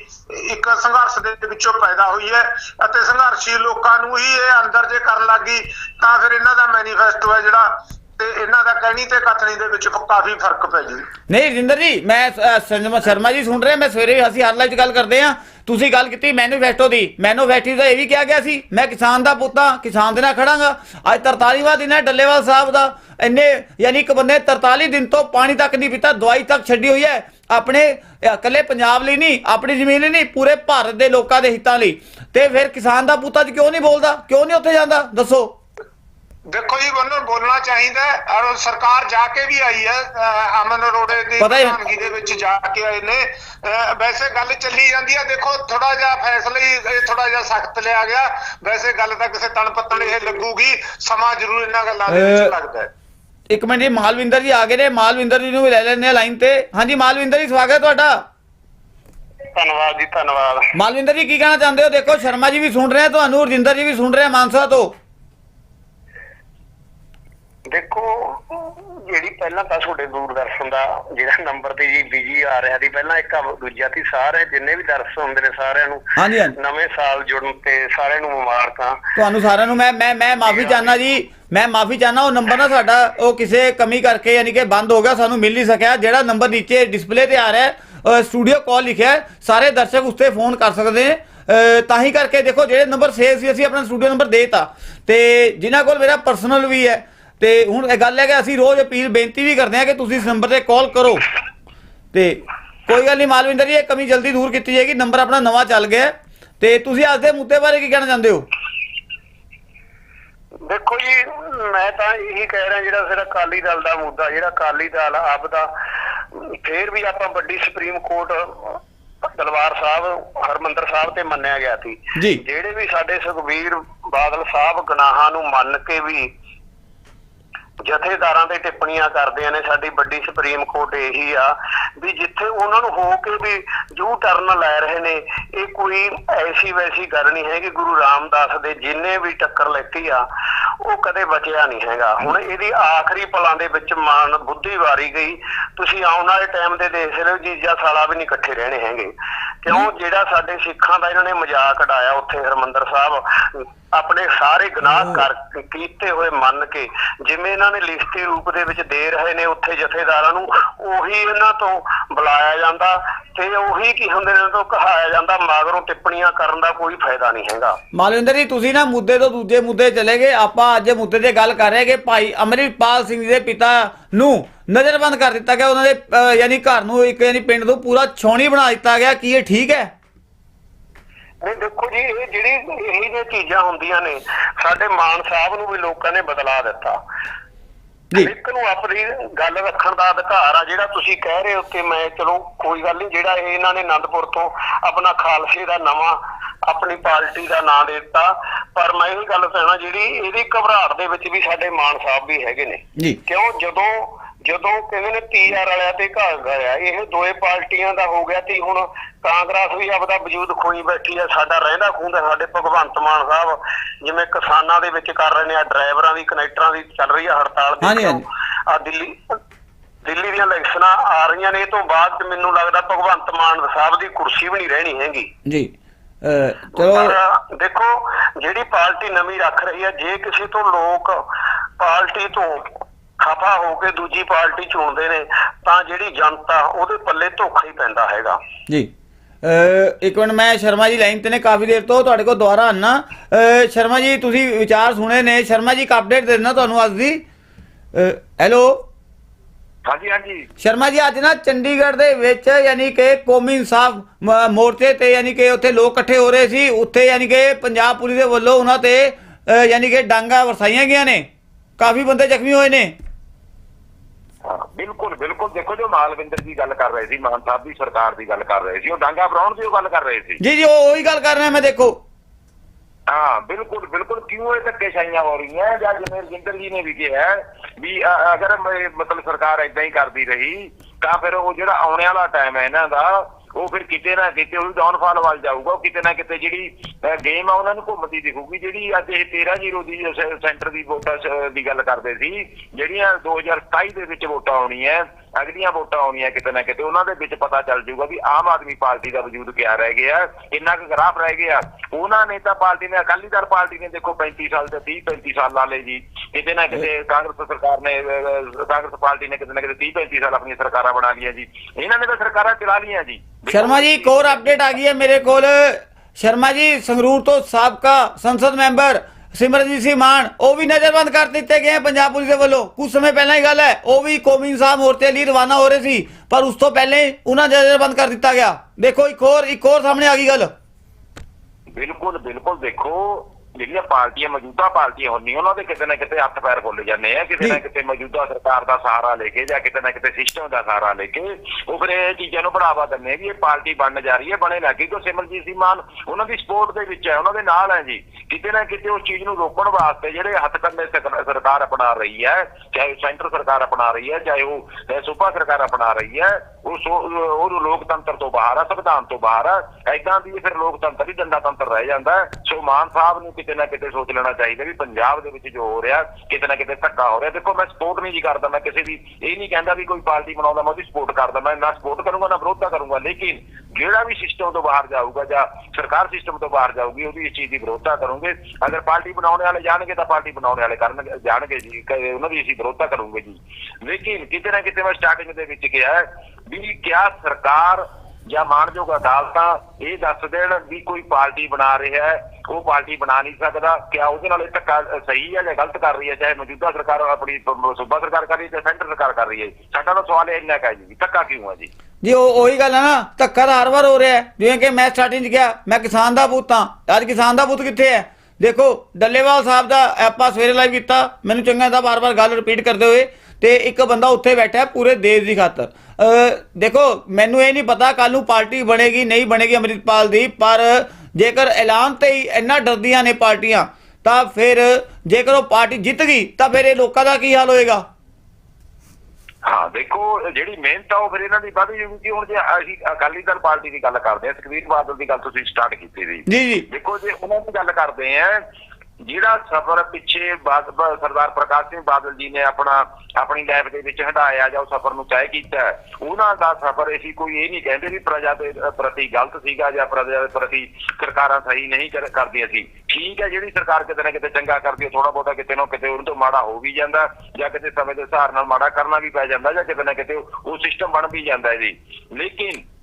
ਇੱਕ ਸੰਘਰਸ਼ ਦੇ ਵਿੱਚੋਂ ਪੈਦਾ ਹੋਈ ਹੈ ਅਤੇ ਸੰਘਰਸ਼ੀ ਲੋਕਾਂ ਨੂੰ ਹੀ ਇਹ ਅੰਦਰ ਜੇ ਕਰਨ ਲੱਗੀ ਤਾਂ ਫਿਰ ਇਹਨਾਂ ਦਾ ਮੈਨੀਫੈਸਟੋ ਹੈ ਜਿਹੜਾ ਤੇ ਇਹਨਾਂ ਦਾ ਕਹਿਣੀ ਤੇ ਕਥਨੀ ਦੇ ਵਿੱਚ ਕਾਫੀ ਫ਼ਰਕ ਪੈ ਜੀ ਨਹੀਂ, ਰਜਿੰਦਰ ਜੀ, ਮੈਂ ਸੰਜਮ ਸ਼ਰਮਾ ਜੀ ਸੁਣ ਰਹੇ, ਮੈਂ ਸਵੇਰੇ ਅਸੀਂ ਹਰ ਲਾਈਵ ਗੱਲ ਕਰਦੇ ਆ ਤੁਸੀਂ ਗੱਲ ਕੀਤੀ ਮੈਨੂਫੈਸਟੋ ਦੀ। ਮੈਨੂਫੈਸਟੋ ਦਾ ਇਹ ਵੀ ਕਿਹਾ ਗਿਆ ਸੀ, ਮੈਂ ਕਿਸਾਨ ਦਾ ਪੁੱਤਾਂ ਕਿਸਾਨ ਦੇ ਨਾਲ ਖੜਾਂਗਾ। ਅੱਜ 43ਵਾਂ ਦਿਨ ਹੈ ਡੱਲੇਵਾਲ ਸਾਹਿਬ ਦਾ। ਇੰਨੇ, ਯਾਨੀ ਇੱਕ ਬੰਦੇ 43 ਦਿਨ ਤੋਂ ਪਾਣੀ ਤੱਕ ਨਹੀਂ ਪੀਤਾ, ਦਵਾਈ ਤੱਕ ਛੱਡੀ ਹੋਈ ਹੈ। ਆਪਣੇ ਇਕੱਲੇ ਪੰਜਾਬ ਲਈ ਨਹੀਂ, ਆਪਣੀ ਜ਼ਮੀਨ ਲਈ ਨਹੀਂ, ਪੂਰੇ ਭਾਰਤ ਦੇ ਲੋਕਾਂ ਦੇ ਹਿੱਤਾਂ ਲਈ। ਤੇ ਫਿਰ ਕਿਸਾਨ ਦਾ ਪੁੱਤ ਅੱਜ ਕਿਉਂ ਨਹੀਂ ਬੋਲਦਾ? ਕਿਉਂ ਨਹੀਂ ਉੱਥੇ ਜਾਂਦਾ? ਦੱਸੋ। ਦੇਖੋ ਜੀ ਉਹਨੂੰ ਬੋਲਣਾ ਚਾਹੀਦਾ ਔਰ ਸਰਕਾਰ ਜਾ ਕੇ ਵੀ ਆਈ ਹੈ ਅਮਨ ਅਰੋੜੇ ਦੀ ਪ੍ਰਧਾਨਗੀ ਦੇ ਵਿੱਚ ਜਾ ਕੇ ਆਏ ਨੇ। ਵੈਸੇ ਗੱਲ ਚੱਲੀ ਜਾਂਦੀ ਹੈ ਦੇਖੋ ਥੋੜਾ ਜਿਹਾ ਫੈਸਲਾ ਥੋੜਾ ਜਿਹਾ ਸਖਤ ਲਿਆ ਗਿਆ। ਵੈਸੇ ਗੱਲ ਤਾਂ ਕਿਸੇ ਤਣ ਪੱਤਣ ਇਹ ਲੱਗੂਗੀ ਸਮਾਂ ਜ਼ਰੂਰ ਇਹਨਾਂ ਗੱਲਾਂ ਦੇ ਵਿੱਚ ਲੱਗਦਾ ਹੈ। ਇੱਕ ਮਿੰਟ ਜੀ ਮਾਲਵਿੰਦਰ ਜੀ ਆ ਗਏ ਨੇ ਮਾਲਵਿੰਦਰ ਜੀ ਨੂੰ ਵੀ ਲੈ ਲੈਣੇ ਆ ਲਾਈਨ ਤੇ। ਹਾਂਜੀ ਮਾਲਵਿੰਦਰ ਜੀ ਸਵਾਗਤ ਹੈ ਤੁਹਾਡਾ। ਧੰਨਵਾਦ ਜੀ ਧੰਨਵਾਦ। ਮਾਲਵਿੰਦਰ ਜੀ ਕੀ ਕਹਿਣਾ ਚਾਹੁੰਦੇ ਹੋ? ਦੇਖੋ ਸ਼ਰਮਾ ਜੀ ਵੀ ਸੁਣ ਰਹੇ ਆ ਤੁਹਾਨੂੰ ਰਜਿੰਦਰ ਜੀ ਵੀ ਸੁਣ ਰਹੇ ਆ ਮਾਨਸਾ ਤੋਂ। ਦੇਖੋ ਜਿਹੜੀ ਪਹਿਲਾਂ ਤਾਂ ਤੁਹਾਡੇ ਦੂਰਦਰਸ਼ਨ ਦਾ ਜਿਹੜਾ ਨੰਬਰ ਤੇ ਜੀ ਬਿਜ਼ੀ ਆ ਰਿਹਾ ਸੀ ਪਹਿਲਾਂ ਇੱਕ ਦੂਜਾ ਸੀ ਸਾਰੇ ਜਿੰਨੇ ਵੀ ਦਰਸ਼ਕ ਹੁੰਦੇ ਨੇ ਸਾਰਿਆਂ ਨੂੰ ਹਾਂਜੀ ਹਾਂਜੀ। ਨਵੇਂ ਸਾਲ ਜੁੜਨ ਤੇ ਸਾਰਿਆਂ ਨੂੰ ਮੁਬਾਰਕਾਂ। ਤੁਹਾਨੂੰ ਸਾਰਿਆਂ ਨੂੰ ਮੈਂ ਮੈਂ ਮੈਂ ਮਾਫੀ ਚਾਹਨਾ ਜੀ ਮੈਂ ਮਾਫੀ ਚਾਹਨਾ ਉਹ ਨੰਬਰ ਨਾ ਸਾਡਾ ਉਹ ਕਿਸੇ ਕਮੀ ਕਰਕੇ ਯਾਨੀ ਕਿ ਬੰਦ ਹੋ ਗਿਆ ਸਾਨੂੰ ਮਿਲ ਨਹੀਂ ਸਕਿਆ ਜਿਹੜਾ ਨੰਬਰ ਨੀਚੇ ਡਿਸਪਲੇ ਤੇ ਆ ਰਿਹਾ ਹੈ ਸਟੂਡੀਓ ਕਾਲ ਲਿਖਿਆ ਹੈ ਸਾਰੇ ਦਰਸ਼ਕ ਉਸ ਤੇ ਫੋਨ ਕਰ ਸਕਦੇ ਨੇ ਤਾਂ ਹੀ ਕਰਕੇ ਦੇਖੋ ਜਿਹੜੇ ਨੰਬਰ ਸੇਵ ਸੀ ਅਸੀਂ ਆਪਣਾ ਸਟੂਡੀਓ ਨੰਬਰ ਦੇਤਾ। ਤੇ ਜਿਨ੍ਹਾਂ ਕੋਲ ਮੇਰਾ ਪਰਸਨਲ ਵੀ ਹੈ ਤੇ ਹੁਣ ਇਹ ਗੱਲ ਹੈ ਕਿ ਅਸੀਂ ਰੋਜ਼ ਅਪੀਲ ਬੇਨਤੀ ਵੀ ਕਰਦੇ ਹਾਂ ਕਿ ਤੁਸੀਂ ਇਸ ਨੰਬਰ ਤੇ ਕਾਲ ਕਰੋ ਤੇ ਕੋਈ ਗੱਲ ਨਹੀਂ ਮਾਲਵਿੰਦਰ ਜੀ ਇਹ ਕਮੀ ਜਲਦੀ ਦੂਰ ਕੀਤੀ ਜਾਏਗੀ ਨੰਬਰ ਆਪਣਾ ਨਵਾਂ ਚੱਲ ਗਿਆ। ਤੇ ਤੁਸੀਂ ਅੱਜ ਦੇ ਮੁੱਦੇ ਬਾਰੇ ਕੀ ਕਹਿਣਾ ਚਾਹੁੰਦੇ ਹੋ ਦੇਖੋ ਜੀ ਮੈਂ ਤਾਂ ਇਹੀ ਕਹਿ ਰਿਹਾ ਜਿਹੜਾ ਫਿਰ ਅਕਾਲੀ ਦਲ ਦਾ ਮੁੱਦਾ ਜਿਹੜਾ ਅਕਾਲੀ ਦਲ ਆਪ ਦਾ ਫੇਰ ਵੀ ਆਪਾਂ ਵੱਡੀ ਸੁਪਰੀਮ ਕੋਰਟ ਦਰਬਾਰ ਸਾਹਿਬ ਹਰਮੰਦਰ ਸਾਹਿਬ ਤੇ ਮੰਨਿਆ ਗਿਆ ਸੀ। ਜਿਹੜੇ ਵੀ ਸਾਡੇ ਸੁਖਬੀਰ ਬਾਦਲ ਸਾਹਿਬ ਗੁਨਾਹਾਂ ਨੂੰ ਮੰਨ ਕੇ ਵੀ ਜਥੇਦਾਰਾਂ ਦੇ ਟਿੱਪਣੀਆਂ ਕਰਦਿਆਂ ਨੇ, ਸਾਡੀ ਵੱਡੀ ਸੁਪਰੀਮ ਕੋਰਟ ਇਹੀ ਆ ਵੀ ਜਿੱਥੇ ਉਹਨਾਂ ਨੂੰ ਹੋ ਕੇ ਵੀ ਜੂ ਟਰਨ ਲੈ ਰਹੇ ਨੇ, ਇਹ ਕੋਈ ਐਸੀ ਵੈਸੀ ਗੱਲ ਨਹੀਂ ਹੈਗੀ, ਗੁਰੂ ਰਾਮਦਾਸ ਦੇ ਜਿੰਨੇ ਵੀ ਟੱਕਰ ਲੈਤੀ ਆ, ਉਹ ਕਦੇ ਬਚਿਆ ਨਹੀਂ ਹੈਗਾ। ਹੁਣ ਇਹਦੀ ਆਖਰੀ ਪਲਾਂ ਦੇ ਵਿੱਚ ਮਾਨ ਬੁੱਧੀ ਵਾਰੀ ਗਈ, ਤੁਸੀਂ ਆਉਣ ਵਾਲੇ ਟਾਈਮ ਦੇ ਦੇਖ ਰਹੇ ਹੋ, ਜੀਜਾ ਸਾਲਾ ਵੀ ਨਹੀਂ ਇਕੱਠੇ ਰਹਿਣੇ ਹੈਗੇ। ਕਿਉਂ? ਜਿਹੜਾ ਸਾਡੇ ਸਿੱਖਾਂ ਦਾ ਇਹਨਾਂ ਨੇ ਮਜ਼ਾਕ ਉਡਾਇਆ ਉੱਥੇ ਹਰਮੰਦਰ ਸਾਹਿਬ ਆਪਣੇ ਸਾਰੇ ਗੁਨਾਹ ਕਰ ਕੀਤੇ ਹੋਏ ਮੰਨ ਕੇ ਜਿਵੇਂ ਇਹਨਾਂ ਨੇ ਲਿਖਤੀ ਰੂਪ ਦੇ ਵਿੱਚ ਦੇ ਰਹੇ ਨੇ ਉੱਥੇ ਜਥੇਦਾਰਾਂ ਨੂੰ ਉਹੀ ਇਹਨਾਂ ਤੋਂ ਬੁਲਾਇਆ ਜਾਂਦਾ ਤੇ ਉਹੀ ਕੀ ਹੁੰਦੇ ਨੇ ਤੋਂ ਕਹਾਇਆ ਜਾਂਦਾ ਮਗਰੋਂ ਟਿੱਪਣੀਆਂ ਕਰਨ ਦਾ ਕੋਈ ਫਾਇਦਾ ਨਹੀਂ ਹੈਗਾ। ਮਾਲਵਿੰਦਰ ਜੀ ਤੁਸੀਂ ਨਾ ਮੁੱਦੇ ਤੋਂ ਦੂਜੇ ਮੁੱਦੇ ਚਲੇ ਗਏ ਆਪਾਂ ਅੱਜ ਮੁੱਦੇ ਤੇ ਗੱਲ ਕਰ ਰਹੇ ਹਾਂ ਕਿ ਭਾਈ ਅਮਰਿਤਪਾਲ ਸਿੰਘ ਦੇ ਪਿਤਾ ਨੂੰ ਨਜ਼ਰਬੰਦ ਕਰ ਦਿੱਤਾ ਗਿਆ ਉਹਨਾਂ ਦੇ ਯਾਨੀ ਘਰ ਨੂੰ ਇੱਕ ਯਾਨੀ ਪਿੰਡ ਨੂੰ ਪੂਰਾ ਛਾਉਣੀ ਬਣਾ ਦਿੱਤਾ ਗਿਆ ਕੀ ਇਹ ਠੀਕ ਹੈ? ਨਹੀਂ ਦੇਖੋ ਜੀ ਇਹ ਜਿਹੜੀ ਇਹੀ ਜਿਹੀ ਚੀਜ਼ਾਂ ਹੁੰਦੀਆਂ ਨੇ ਸਾਡੇ ਮਾਨ ਸਾਹਿਬ ਨੂੰ ਵੀ ਲੋਕਾਂ ਨੇ ਬਦਲਾ ਦਿੱਤਾ। ਜੀ। ਇੱਕ ਨੂੰ ਆਪਣੀ ਗੱਲ ਰੱਖਣ ਦਾ ਅਧਿਕਾਰ ਆ ਜਿਹੜਾ ਤੁਸੀਂ ਕਹਿ ਰਹੇ ਹੋ ਕਿ ਮੈਂ ਚਲੋ ਕੋਈ ਗੱਲ ਨਹੀਂ ਜਿਹੜਾ ਇਹ ਇਹਨਾਂ ਨੇ ਆਨੰਦਪੁਰ ਤੋਂ ਆਪਣਾ ਖਾਲਸੇ ਦਾ ਨਵਾਂ ਆਪਣੀ ਪਾਰਟੀ ਦਾ ਨਾਂ ਦੇ ਦਿੱਤਾ ਪਰ ਮੈਂ ਇਹ ਗੱਲ ਕਹਿਣਾ ਜਿਹੜੀ ਇਹਦੀ ਘਬਰਾਹਟ ਦੇ ਵਿੱਚ ਵੀ ਸਾਡੇ ਮਾਨ ਸਾਹਿਬ ਵੀ ਹੈਗੇ ਨੇ। ਜੀ। ਕਿਉਂ? ਜਦੋਂ ਜਦੋਂ ਕਹਿੰਦੇ ਨੇ ਪੀਆਰ ਵਾਲਿਆਂ ਤੇ ਘਰ ਗਿਆ ਇਹ ਦੋਏ ਪਾਰਟੀਆਂ ਦਾ ਹੋ ਗਿਆ ਤੇ ਹੁਣ ਕਾਂਗਰਸ ਵੀ ਆਪਦਾ ਵਜੂਦ ਖੋਈ ਬੈਠੀ ਆ ਸਾਡਾ ਰਹਿੰਦਾ ਖੂੰਦਾ ਸਾਡੇ ਭਗਵੰਤ ਮਾਨ ਸਾਹਿਬ ਜਿਵੇਂ ਕਿਸਾਨਾਂ ਦੇ ਵਿੱਚ ਕਰ ਰਹੇ ਨੇ ਆ ਡਰਾਈਵਰਾਂ ਦੀ ਕਨੈਕਟਰਾਂ ਦੀ ਚੱਲ ਰਹੀ ਆ ਹੜਤਾਲ ਹਾਂਜੀ। ਆ ਦਿੱਲੀ ਦਿੱਲੀ ਦੀਆਂ ਇਲੈਕਸ਼ਨਾਂ ਆ ਰਹੀਆਂ ਨੇ ਇਹ ਤੋਂ ਬਾਅਦ ਮੈਨੂੰ ਲੱਗਦਾ ਭਗਵੰਤ ਮਾਨ ਸਾਹਿਬ ਦੀ ਕੁਰਸੀ ਵੀ ਨਹੀਂ ਰਹਿਣੀ ਹੈਗੀ ਜੀ ਚਲੋ ਦੇਖੋ ਜਿਹੜੀ ਪਾਰਟੀ ਨਵੀਂ ਰੱਖ ਰਹੀ ਹੈ ਜੇ ਕਿਸੇ ਤੋਂ ਲੋਕ ਪਾਰਟੀ ਤੋਂ ਖਫਾ ਹੋ ਕੇ ਦੂਜੀ ਪਾਰਟੀ ਚੁਣਦੇ ਨੇ ਤਾਂ ਜਿਹੜੀ ਜਨਤਾ ਉਹਦੇ ਪੱਲੇ ਧੋਖਾ ਹੀ ਪੈਂਦਾ ਹੈਗਾ। ਜੀ। ਇੱਕ ਮਿੰਟ ਮੈਂ ਸ਼ਰਮਾ ਜੀ ਲਾਈਨ ਤੇ ਨੇ ਕਾਫੀ ਦੇਰ ਤੋਂ ਤੁਹਾਡੇ ਕੋਲ ਦੁਬਾਰਾ ਆਣਾ ਅਹ, ਸ਼ਰਮਾ ਜੀ ਤੁਸੀਂ ਵਿਚਾਰ ਸੁਣੇ ਨੇ। ਸ਼ਰਮਾ ਜੀ ਇੱਕ ਅਪਡੇਟ ਦੇ ਦੇਣਾ ਤੁਹਾਨੂੰ ਅੱਜ ਦੀ। ਹੈਲੋ ਹਾਂਜੀ ਹਾਂਜੀ। ਸ਼ਰਮਾ ਜੀ ਅੱਜ ਨਾ ਚੰਡੀਗੜ੍ਹ ਦੇ ਵਿੱਚ ਯਾਨੀ ਕਿ ਕੌਮੀ ਇਨਸਾਫ ਮੋਰਚੇ ਤੇ ਯਾਨੀ ਕਿ ਉੱਥੇ ਲੋਕ ਇਕੱਠੇ ਹੋ ਰਹੇ ਸੀ। ਉੱਥੇ ਯਾਨੀ ਕਿ ਪੰਜਾਬ ਪੁਲਿਸ ਦੇ ਵੱਲੋਂ ਉਹਨਾਂ ਤੇ ਯਾਨੀ ਕਿ ਡਾਂਗਾ ਵਰਸਾਈਆਂ ਗਈਆਂ ਨੇ। ਕਾਫੀ ਬੰਦੇ ਜ਼ਖਮੀ ਹੋਏ ਨੇ। ਬਿਲਕੁਲ ਬਿਲਕੁਲ। ਦੇਖੋ ਜੋ ਮਾਲਵਿੰਦਰ ਜੀ ਗੱਲ ਕਰ ਰਹੇ ਸੀ ਮਾਨ ਸਾਹਿਬ ਦੀ ਸਰਕਾਰ ਦੀ ਗੱਲ ਕਰ ਰਹੇ ਸੀ ਉਹ ਡਾਂਗਾ ਬਰਾਉਣ ਦੀ ਉਹ ਗੱਲ ਕਰ ਰਹੇ ਸੀ। ਜੀ ਜੀ ਉਹ ਉਹੀ ਗੱਲ ਕਰ ਰਹੇ ਮੈਂ ਦੇਖੋ। ਹਾਂ ਬਿਲਕੁਲ ਬਿਲਕੁਲ। ਕਿਉਂ ਇਹ ਧੱਕੇਸ਼ਾਹੀਆਂ ਹੋ ਰਹੀਆਂ? ਜਾਂ ਜਿਵੇਂ ਰਜਿੰਦਰ ਜੀ ਨੇ ਵੀ ਕਿਹਾ ਵੀ ਅਗਰ ਮਤਲਬ ਸਰਕਾਰ ਇਦਾਂ ਹੀ ਕਰਦੀ ਰਹੀ ਤਾਂ ਫਿਰ ਉਹ ਜਿਹੜਾ ਆਉਣੇ ਵਾਲਾ ਟਾਈਮ ਹੈ ਇਹਨਾਂ ਦਾ ਉਹ ਫਿਰ ਕਿਤੇ ਨਾ ਕਿਤੇ ਉਹ ਡਾਊਨਫਾਲ ਵੱਲ ਜਾਊਗਾ, ਉਹ ਕਿਤੇ ਨਾ ਕਿਤੇ ਜਿਹੜੀ ਗੇਮ ਆ ਉਹਨਾਂ ਨੂੰ ਘੁੰਮਦੀ ਦਿਖੂਗੀ, ਜਿਹੜੀ ਅੱਜ ਇਹ 13-0 ਦੀ ਸੈਂਟਰ ਦੀ ਵੋਟਾਂ ਦੀ ਗੱਲ ਕਰਦੇ ਸੀ, ਜਿਹੜੀਆਂ 2027 ਦੇ ਵਿੱਚ ਵੋਟਾਂ ਆਉਣੀਆਂ, ਅਗਲੀਆਂ ਵੋਟਾਂ ਆਉਣੀਆਂ ਕਿਤੇ ਨਾ ਕਿਤੇ, ਉਹਨਾਂ ਦੇ ਵਿੱਚ ਪਤਾ ਚੱਲ ਜਾਊਗਾ ਵੀ ਆਮ ਆਦਮੀ ਪਾਰਟੀ ਦਾ ਵਜੂਦ ਕਿਆ ਰਹਿ ਗਿਆ, ਕਿੰਨਾ ਕੁ ਗ੍ਰਾਫ ਰਹਿ ਗਿਆ। ਉਹਨਾਂ ਨੇ ਤਾਂ ਪਾਰਟੀ ਨੇ, ਅਕਾਲੀ ਦਲ ਪਾਰਟੀ ਨੇ ਦੇਖੋ 35 ਸਾਲ ਤੇ 30 35 ਸਾਲ ਲਾ ਲਏ ਜੀ ਕਿਤੇ ਨਾ ਕਿਤੇ ਕਾਂਗਰਸ ਸਰਕਾਰ ਨੇ ਕਾਂਗਰਸ ਪਾਰਟੀ ਨੇ ਕਿਤੇ ਨਾ ਕਿਤੇ 30 35 ਸਾਲ ਆਪਣੀਆਂ ਸਰਕਾਰਾਂ ਬਣਾ ਲਈਆਂ ਜੀ। ਇਹਨਾਂ ਨੇ ਤਾਂ ਸਰਕਾਰਾਂ ਚਲਾ ਲਈਆਂ ਜੀ। ਸ਼ਰਮਾ ਜੀ ਇੱਕ ਹੋਰ ਅਪਡੇਟ ਆ ਗਈ ਹੈ ਮੇਰੇ ਕੋਲ। ਸ਼ਰਮਾ ਜੀ ਸੰਗਰੂਰ ਤੋਂ ਸਾਬਕਾ ਸੰਸਦ ਮੈਂਬਰ ਸਿਮਰਜੀਤ ਸਿੰਘ ਮਾਨ ਉਹ ਵੀ ਨਜ਼ਰਬੰਦ ਕਰ ਦਿੱਤੇ ਗਏ ਪੰਜਾਬ ਪੁਲਿਸ ਦੇ ਵੱਲੋਂ। ਕੁਝ ਸਮੇਂ ਪਹਿਲਾਂ ਹੀ ਗੱਲ ਹੈ ਉਹ ਵੀ ਕੌਮੀ ਇਨਸਾਫ ਮੋਰਚੇ ਲਈ ਰਵਾਨਾ ਹੋ ਰਹੇ ਸੀ ਪਰ ਉਸ ਤੋਂ ਪਹਿਲੇ ਉਹਨਾਂ ਦਾ ਨਜ਼ਰਬੰਦ ਕਰ ਦਿੱਤਾ ਗਿਆ। ਦੇਖੋ ਇੱਕ ਹੋਰ ਇੱਕ ਹੋਰ ਸਾਹਮਣੇ ਆ ਗਈ ਗੱਲ। ਬਿਲਕੁਲ ਬਿਲਕੁਲ ਦੇਖੋ ਜਿਹੜੀਆਂ ਪਾਰਟੀਆਂ ਮੌਜੂਦਾ ਪਾਰਟੀਆਂ ਹੁੰਦੀਆਂ ਉਹਨਾਂ ਦੇ ਕਿਤੇ ਨਾ ਕਿਤੇ ਹੱਥ ਪੈਰ ਖੁੱਲ ਜਾਂਦੇ ਆ ਕਿਤੇ ਨਾ। ਕਿਤੇ ਮੌਜੂਦਾ ਸਰਕਾਰ ਦਾ ਸਹਾਰਾ ਲੈ ਕੇ ਜਾਂ ਕਿਤੇ ਨਾ ਕਿਤੇ ਸਿਸਟਮ ਦਾ ਸਹਾਰਾ ਲੈ ਕੇ ਉਹ ਫਿਰ ਇਹ ਚੀਜ਼ਾਂ ਨੂੰ ਬੜਾਵਾ ਦਿੰਦੇ ਆ ਵੀ ਇਹ ਪਾਰਟੀ ਬਣਨ ਜਾ ਰਹੀ ਹੈ ਬਣੇ ਲੱਗੀ ਕਿਉਂ ਸਿਮਰਜੀਤ ਸਿੰਘ ਮਾਨ ਉਹਨਾਂ ਦੀ ਸਪੋਰਟ ਦੇ ਵਿੱਚ ਹੈ ਉਹਨਾਂ ਦੇ ਨਾਲ ਹੈ ਜੀ ਕਿਤੇ ਨਾ ਕਿਤੇ ਉਸ ਚੀਜ਼ ਨੂੰ ਰੋਕਣ ਵਾਸਤੇ ਜਿਹੜੇ ਹੱਥ ਕੰਨੇ ਸਕ- ਸਰਕਾਰ ਅਪਣਾ ਰਹੀ ਹੈ ਚਾਹੇ ਸੈਂਟਰ ਸਰਕਾਰ ਅਪਣਾ ਰਹੀ ਹੈ ਚਾਹੇ ਉਹ ਸੂਬਾ ਸਰਕਾਰ ਅਪਣਾ ਰਹੀ ਹੈ ਉਹ ਉਹ ਲੋਕਤੰਤਰ ਤੋਂ ਬਾਹਰ ਆ ਸੰਵਿਧਾਨ ਤੋਂ ਬਾਹਰ ਆ ਐਦਾਂ ਦੀ ਫਿਰ ਲੋਕਤੰਤਰ ਹੀ ਡੰਡਾ ਤੰਤਰ ਰਹਿ ਜਾਂਦਾ। ਸੋ ਮਾਨ ਸਾਹਿਬ ਨੂੰ ਕਿਤੇ ਨਾ ਕਿਤੇ ਸੋਚ ਲੈਣਾ ਚਾਹੀਦਾ ਵੀ ਪੰਜਾਬ ਦੇ ਵਿੱਚ ਜੋ ਹੋ ਰਿਹਾ, ਕਿਤੇ ਨਾ ਕਿਤੇ ਧੱਕਾ ਹੋ ਰਿਹਾ। ਦੇਖੋ, ਮੈਂ ਸਪੋਰਟ ਨਹੀਂ ਜੀ ਕਰਦਾ। ਮੈਂ ਕਿਸੇ ਦੀ ਇਹ ਨਹੀਂ ਕਹਿੰਦਾ ਵੀ ਕੋਈ ਪਾਰਟੀ ਬਣਾਉਂਦਾ, ਮੈਂ ਉਹਦੀ ਸਪੋਰਟ ਕਰਦਾ। ਮੈਂ ਨਾ ਸਪੋਰਟ ਕਰੂੰਗਾ, ਨਾ ਵਿਰੋਧਤਾ ਕਰੂੰਗਾ। ਲੇਕਿਨ ਜਿਹੜਾ ਵੀ ਸਿਸਟਮ ਤੋਂ ਬਾਹਰ ਜਾਊਗਾ ਜਾਂ ਸਰਕਾਰ ਸਿਸਟਮ ਤੋਂ ਬਾਹਰ ਜਾਊਗੀ, ਉਹਦੀ ਇਸ ਚੀਜ਼ ਦੀ ਵਿਰੋਧਤਾ ਕਰੂੰਗੇ। ਅਗਰ ਪਾਰਟੀ ਬਣਾਉਣ ਵਾਲੇ ਜਾਣਗੇ ਤਾਂ ਪਾਰਟੀ ਬਣਾਉਣ ਵਾਲੇ ਕਰਨਗੇ ਜਾਣਗੇ ਜੀ। ਉਹਨਾਂ ਦੀ ਅਸੀਂ ਵਿਰੋਧਤਾ ਕਰੂੰਗੇ ਜੀ। ਲੇਕਿਨ ਕਿਤੇ ਨਾ ਕਿਤੇ ਮੈਂ ਸਟਾਰਟਿੰਗ ਦੇ ਵਿੱਚ ਕਿਹਾ ਵੀ ਕਿਆ ਸਰਕਾਰ ਜਾਂ ਮਾਣਯੋਗ ਅਦਾਲਤਾਂ ਇਹ ਦੱਸ ਦੇਣ ਵੀ ਕੋਈ ਪਾਰਟੀ ਬਣਾ ਰਿਹਾ ਹੈ, ਉਹ ਪਾਰਟੀ ਬਣਾ ਨਹੀਂ ਸਕਦਾ, ਕਿਆ ਉਹਦੇ ਨਾਲ ਇਹ ਧੱਕਾ ਸਹੀ ਹੈ ਜਾਂ ਗਲਤ ਕਰ ਰਹੀ ਹੈ, ਚਾਹੇ ਮੌਜੂਦਾ ਸਰਕਾਰ ਆਪਣੀ ਸੂਬਾ ਸਰਕਾਰ ਕਰ ਰਹੀ ਹੈ ਸੈਂਟਰ ਸਰਕਾਰ ਕਰ ਰਹੀ ਹੈ। ਸਾਡਾ ਤਾਂ ਸਵਾਲ ਇਹ ਇੰਨਾ ਕਾ ਜੀ ਧੱਕਾ ਕਿਉਂ ਹੈ ਜੀ? ਜੀ, ਉਹ, ਉਹੀ ਗੱਲ ਹੈ ਨਾ, ਧੱਕਾ ਤਾਂ ਹਰ ਵਾਰ ਹੋ ਰਿਹਾ ਹੈ। ਜਿਵੇਂ ਕਿ ਮੈਂ ਸਟਾਰਟਿੰਗ 'ਚ ਗਿਆ ਮੈਂ ਕਿਸਾਨ ਦਾ ਬੂਤ ਹਾਂ। ਅੱਜ ਕਿਸਾਨ ਦਾ ਬੂਤ ਕਿੱਥੇ ਹੈ? ਦੇਖੋ, ਡੱਲੇਵਾਲ ਸਾਹਿਬ ਦਾ ਆਪਾਂ ਸਵੇਰੇ ਲਾਈਵ ਕੀਤਾ, ਮੈਨੂੰ ਚੰਗਾ ਦਾ ਬਾਰ-ਬਾਰ ਗੱਲ ਰਿਪੀਟ ਕਰਦੇ ਹੋਏ। ਤੇ ਇੱਕ ਬੰਦਾ ਉੱਥੇ ਬੈਠਾ ਪੂਰੇ ਦੇਸ਼ ਦੀ ਖਾਤਰ। ਦੇਖੋ ਮੈਨੂੰ ਇਹ ਨਹੀਂ ਪਤਾ ਕੱਲ ਨੂੰ ਪਾਰਟੀ ਬਣੇਗੀ ਨਹੀਂ ਬਣੇਗੀ ਅੰਮ੍ਰਿਤਪਾਲ ਦੀ ਪਰ ਜੇਕਰ ਐਲਾਨ ਤੇ ਹੀ ਇੰਨਾ ਡਰਦੀਆਂ ਨੇ ਪਾਰਟੀਆਂ ਤਾਂ ਫਿਰ ਜੇਕਰ ਉਹ ਪਾਰਟੀ ਜਿੱਤ ਗਈ ਤਾਂ ਫਿਰ ਇਹ ਲੋਕਾਂ ਦਾ ਕੀ ਹਾਲ ਹੋਏਗਾ? ਹਾਂ ਦੇਖੋ ਜਿਹੜੀ ਮਿਹਨਤ ਆ ਉਹ ਫਿਰ ਇਹਨਾਂ ਦੀ ਵੱਧ ਜੂਗੀ ਹੁਣ ਜੇ ਅਸੀਂ ਅਕਾਲੀ ਦਲ ਪਾਰਟੀ ਦੀ ਗੱਲ ਕਰਦੇ ਹਾਂ ਸੁਖਬੀਰ ਬਾਦਲ ਦੀ ਗੱਲ ਤੁਸੀਂ ਸਟਾਰਟ ਕੀਤੀ ਸੀ। ਜੀ ਜੀ। ਦੇਖੋ ਜੇ ਉਹਨਾਂ ਦੀ ਗੱਲ ਕਰਦੇ ਆ ਜਿਹੜਾ ਸਫ਼ਰ ਪਿੱਛੇ ਬਾਦ ਸਰਦਾਰ ਪ੍ਰਕਾਸ਼ ਸਿੰਘ ਬਾਦਲ ਜੀ ਨੇ ਆਪਣਾ ਆਪਣੀ ਲਾਈਫ ਦੇ ਵਿੱਚ ਹਟਾਇਆ ਜਾਂ ਉਹ ਸਫ਼ਰ ਨੂੰ ਤੈਅ ਕੀਤਾ ਉਹਨਾਂ ਦਾ ਸਫ਼ਰ ਅਸੀਂ ਕੋਈ ਇਹ ਨਹੀਂ ਕਹਿੰਦੇ ਵੀ ਪ੍ਰਜਾ ਦੇ ਪ੍ਰਤੀ ਗਲਤ ਸੀਗਾ ਜਾਂ ਪ੍ਰਜਾ ਦੇ ਪ੍ਰਤੀ ਸਰਕਾਰਾਂ ਸਹੀ ਨਹੀਂ ਕਰ- ਕਰਦੀਆਂ ਸੀ। ਠੀਕ ਹੈ, ਜਿਹੜੀ ਸਰਕਾਰ ਕਿਤੇ ਨਾ ਕਿਤੇ ਚੰਗਾ ਕਰਦੀ ਹੈ ਥੋੜਾ ਬਹੁਤਾ ਕਿਤੇ ਨਾ ਕਿਤੇ ਉਹਨਾਂ ਤੋਂ ਮਾੜਾ ਹੋ ਵੀ ਜਾਂਦਾ, ਜਾਂ ਕਿਤੇ ਸਮੇਂ ਦੇ ਹਿਸਾਬ ਨਾਲ ਮਾੜਾ ਕਰਨਾ ਵੀ ਪੈ ਜਾਂਦਾ, ਜਾਂ ਕਿਤੇ ਨਾ ਕਿਤੇ ਉਹ ਸਿਸਟਮ ਬਣ ਵੀ ਜਾਂਦਾ ਹੈ ਜੀ। ਲੇਕਿਨ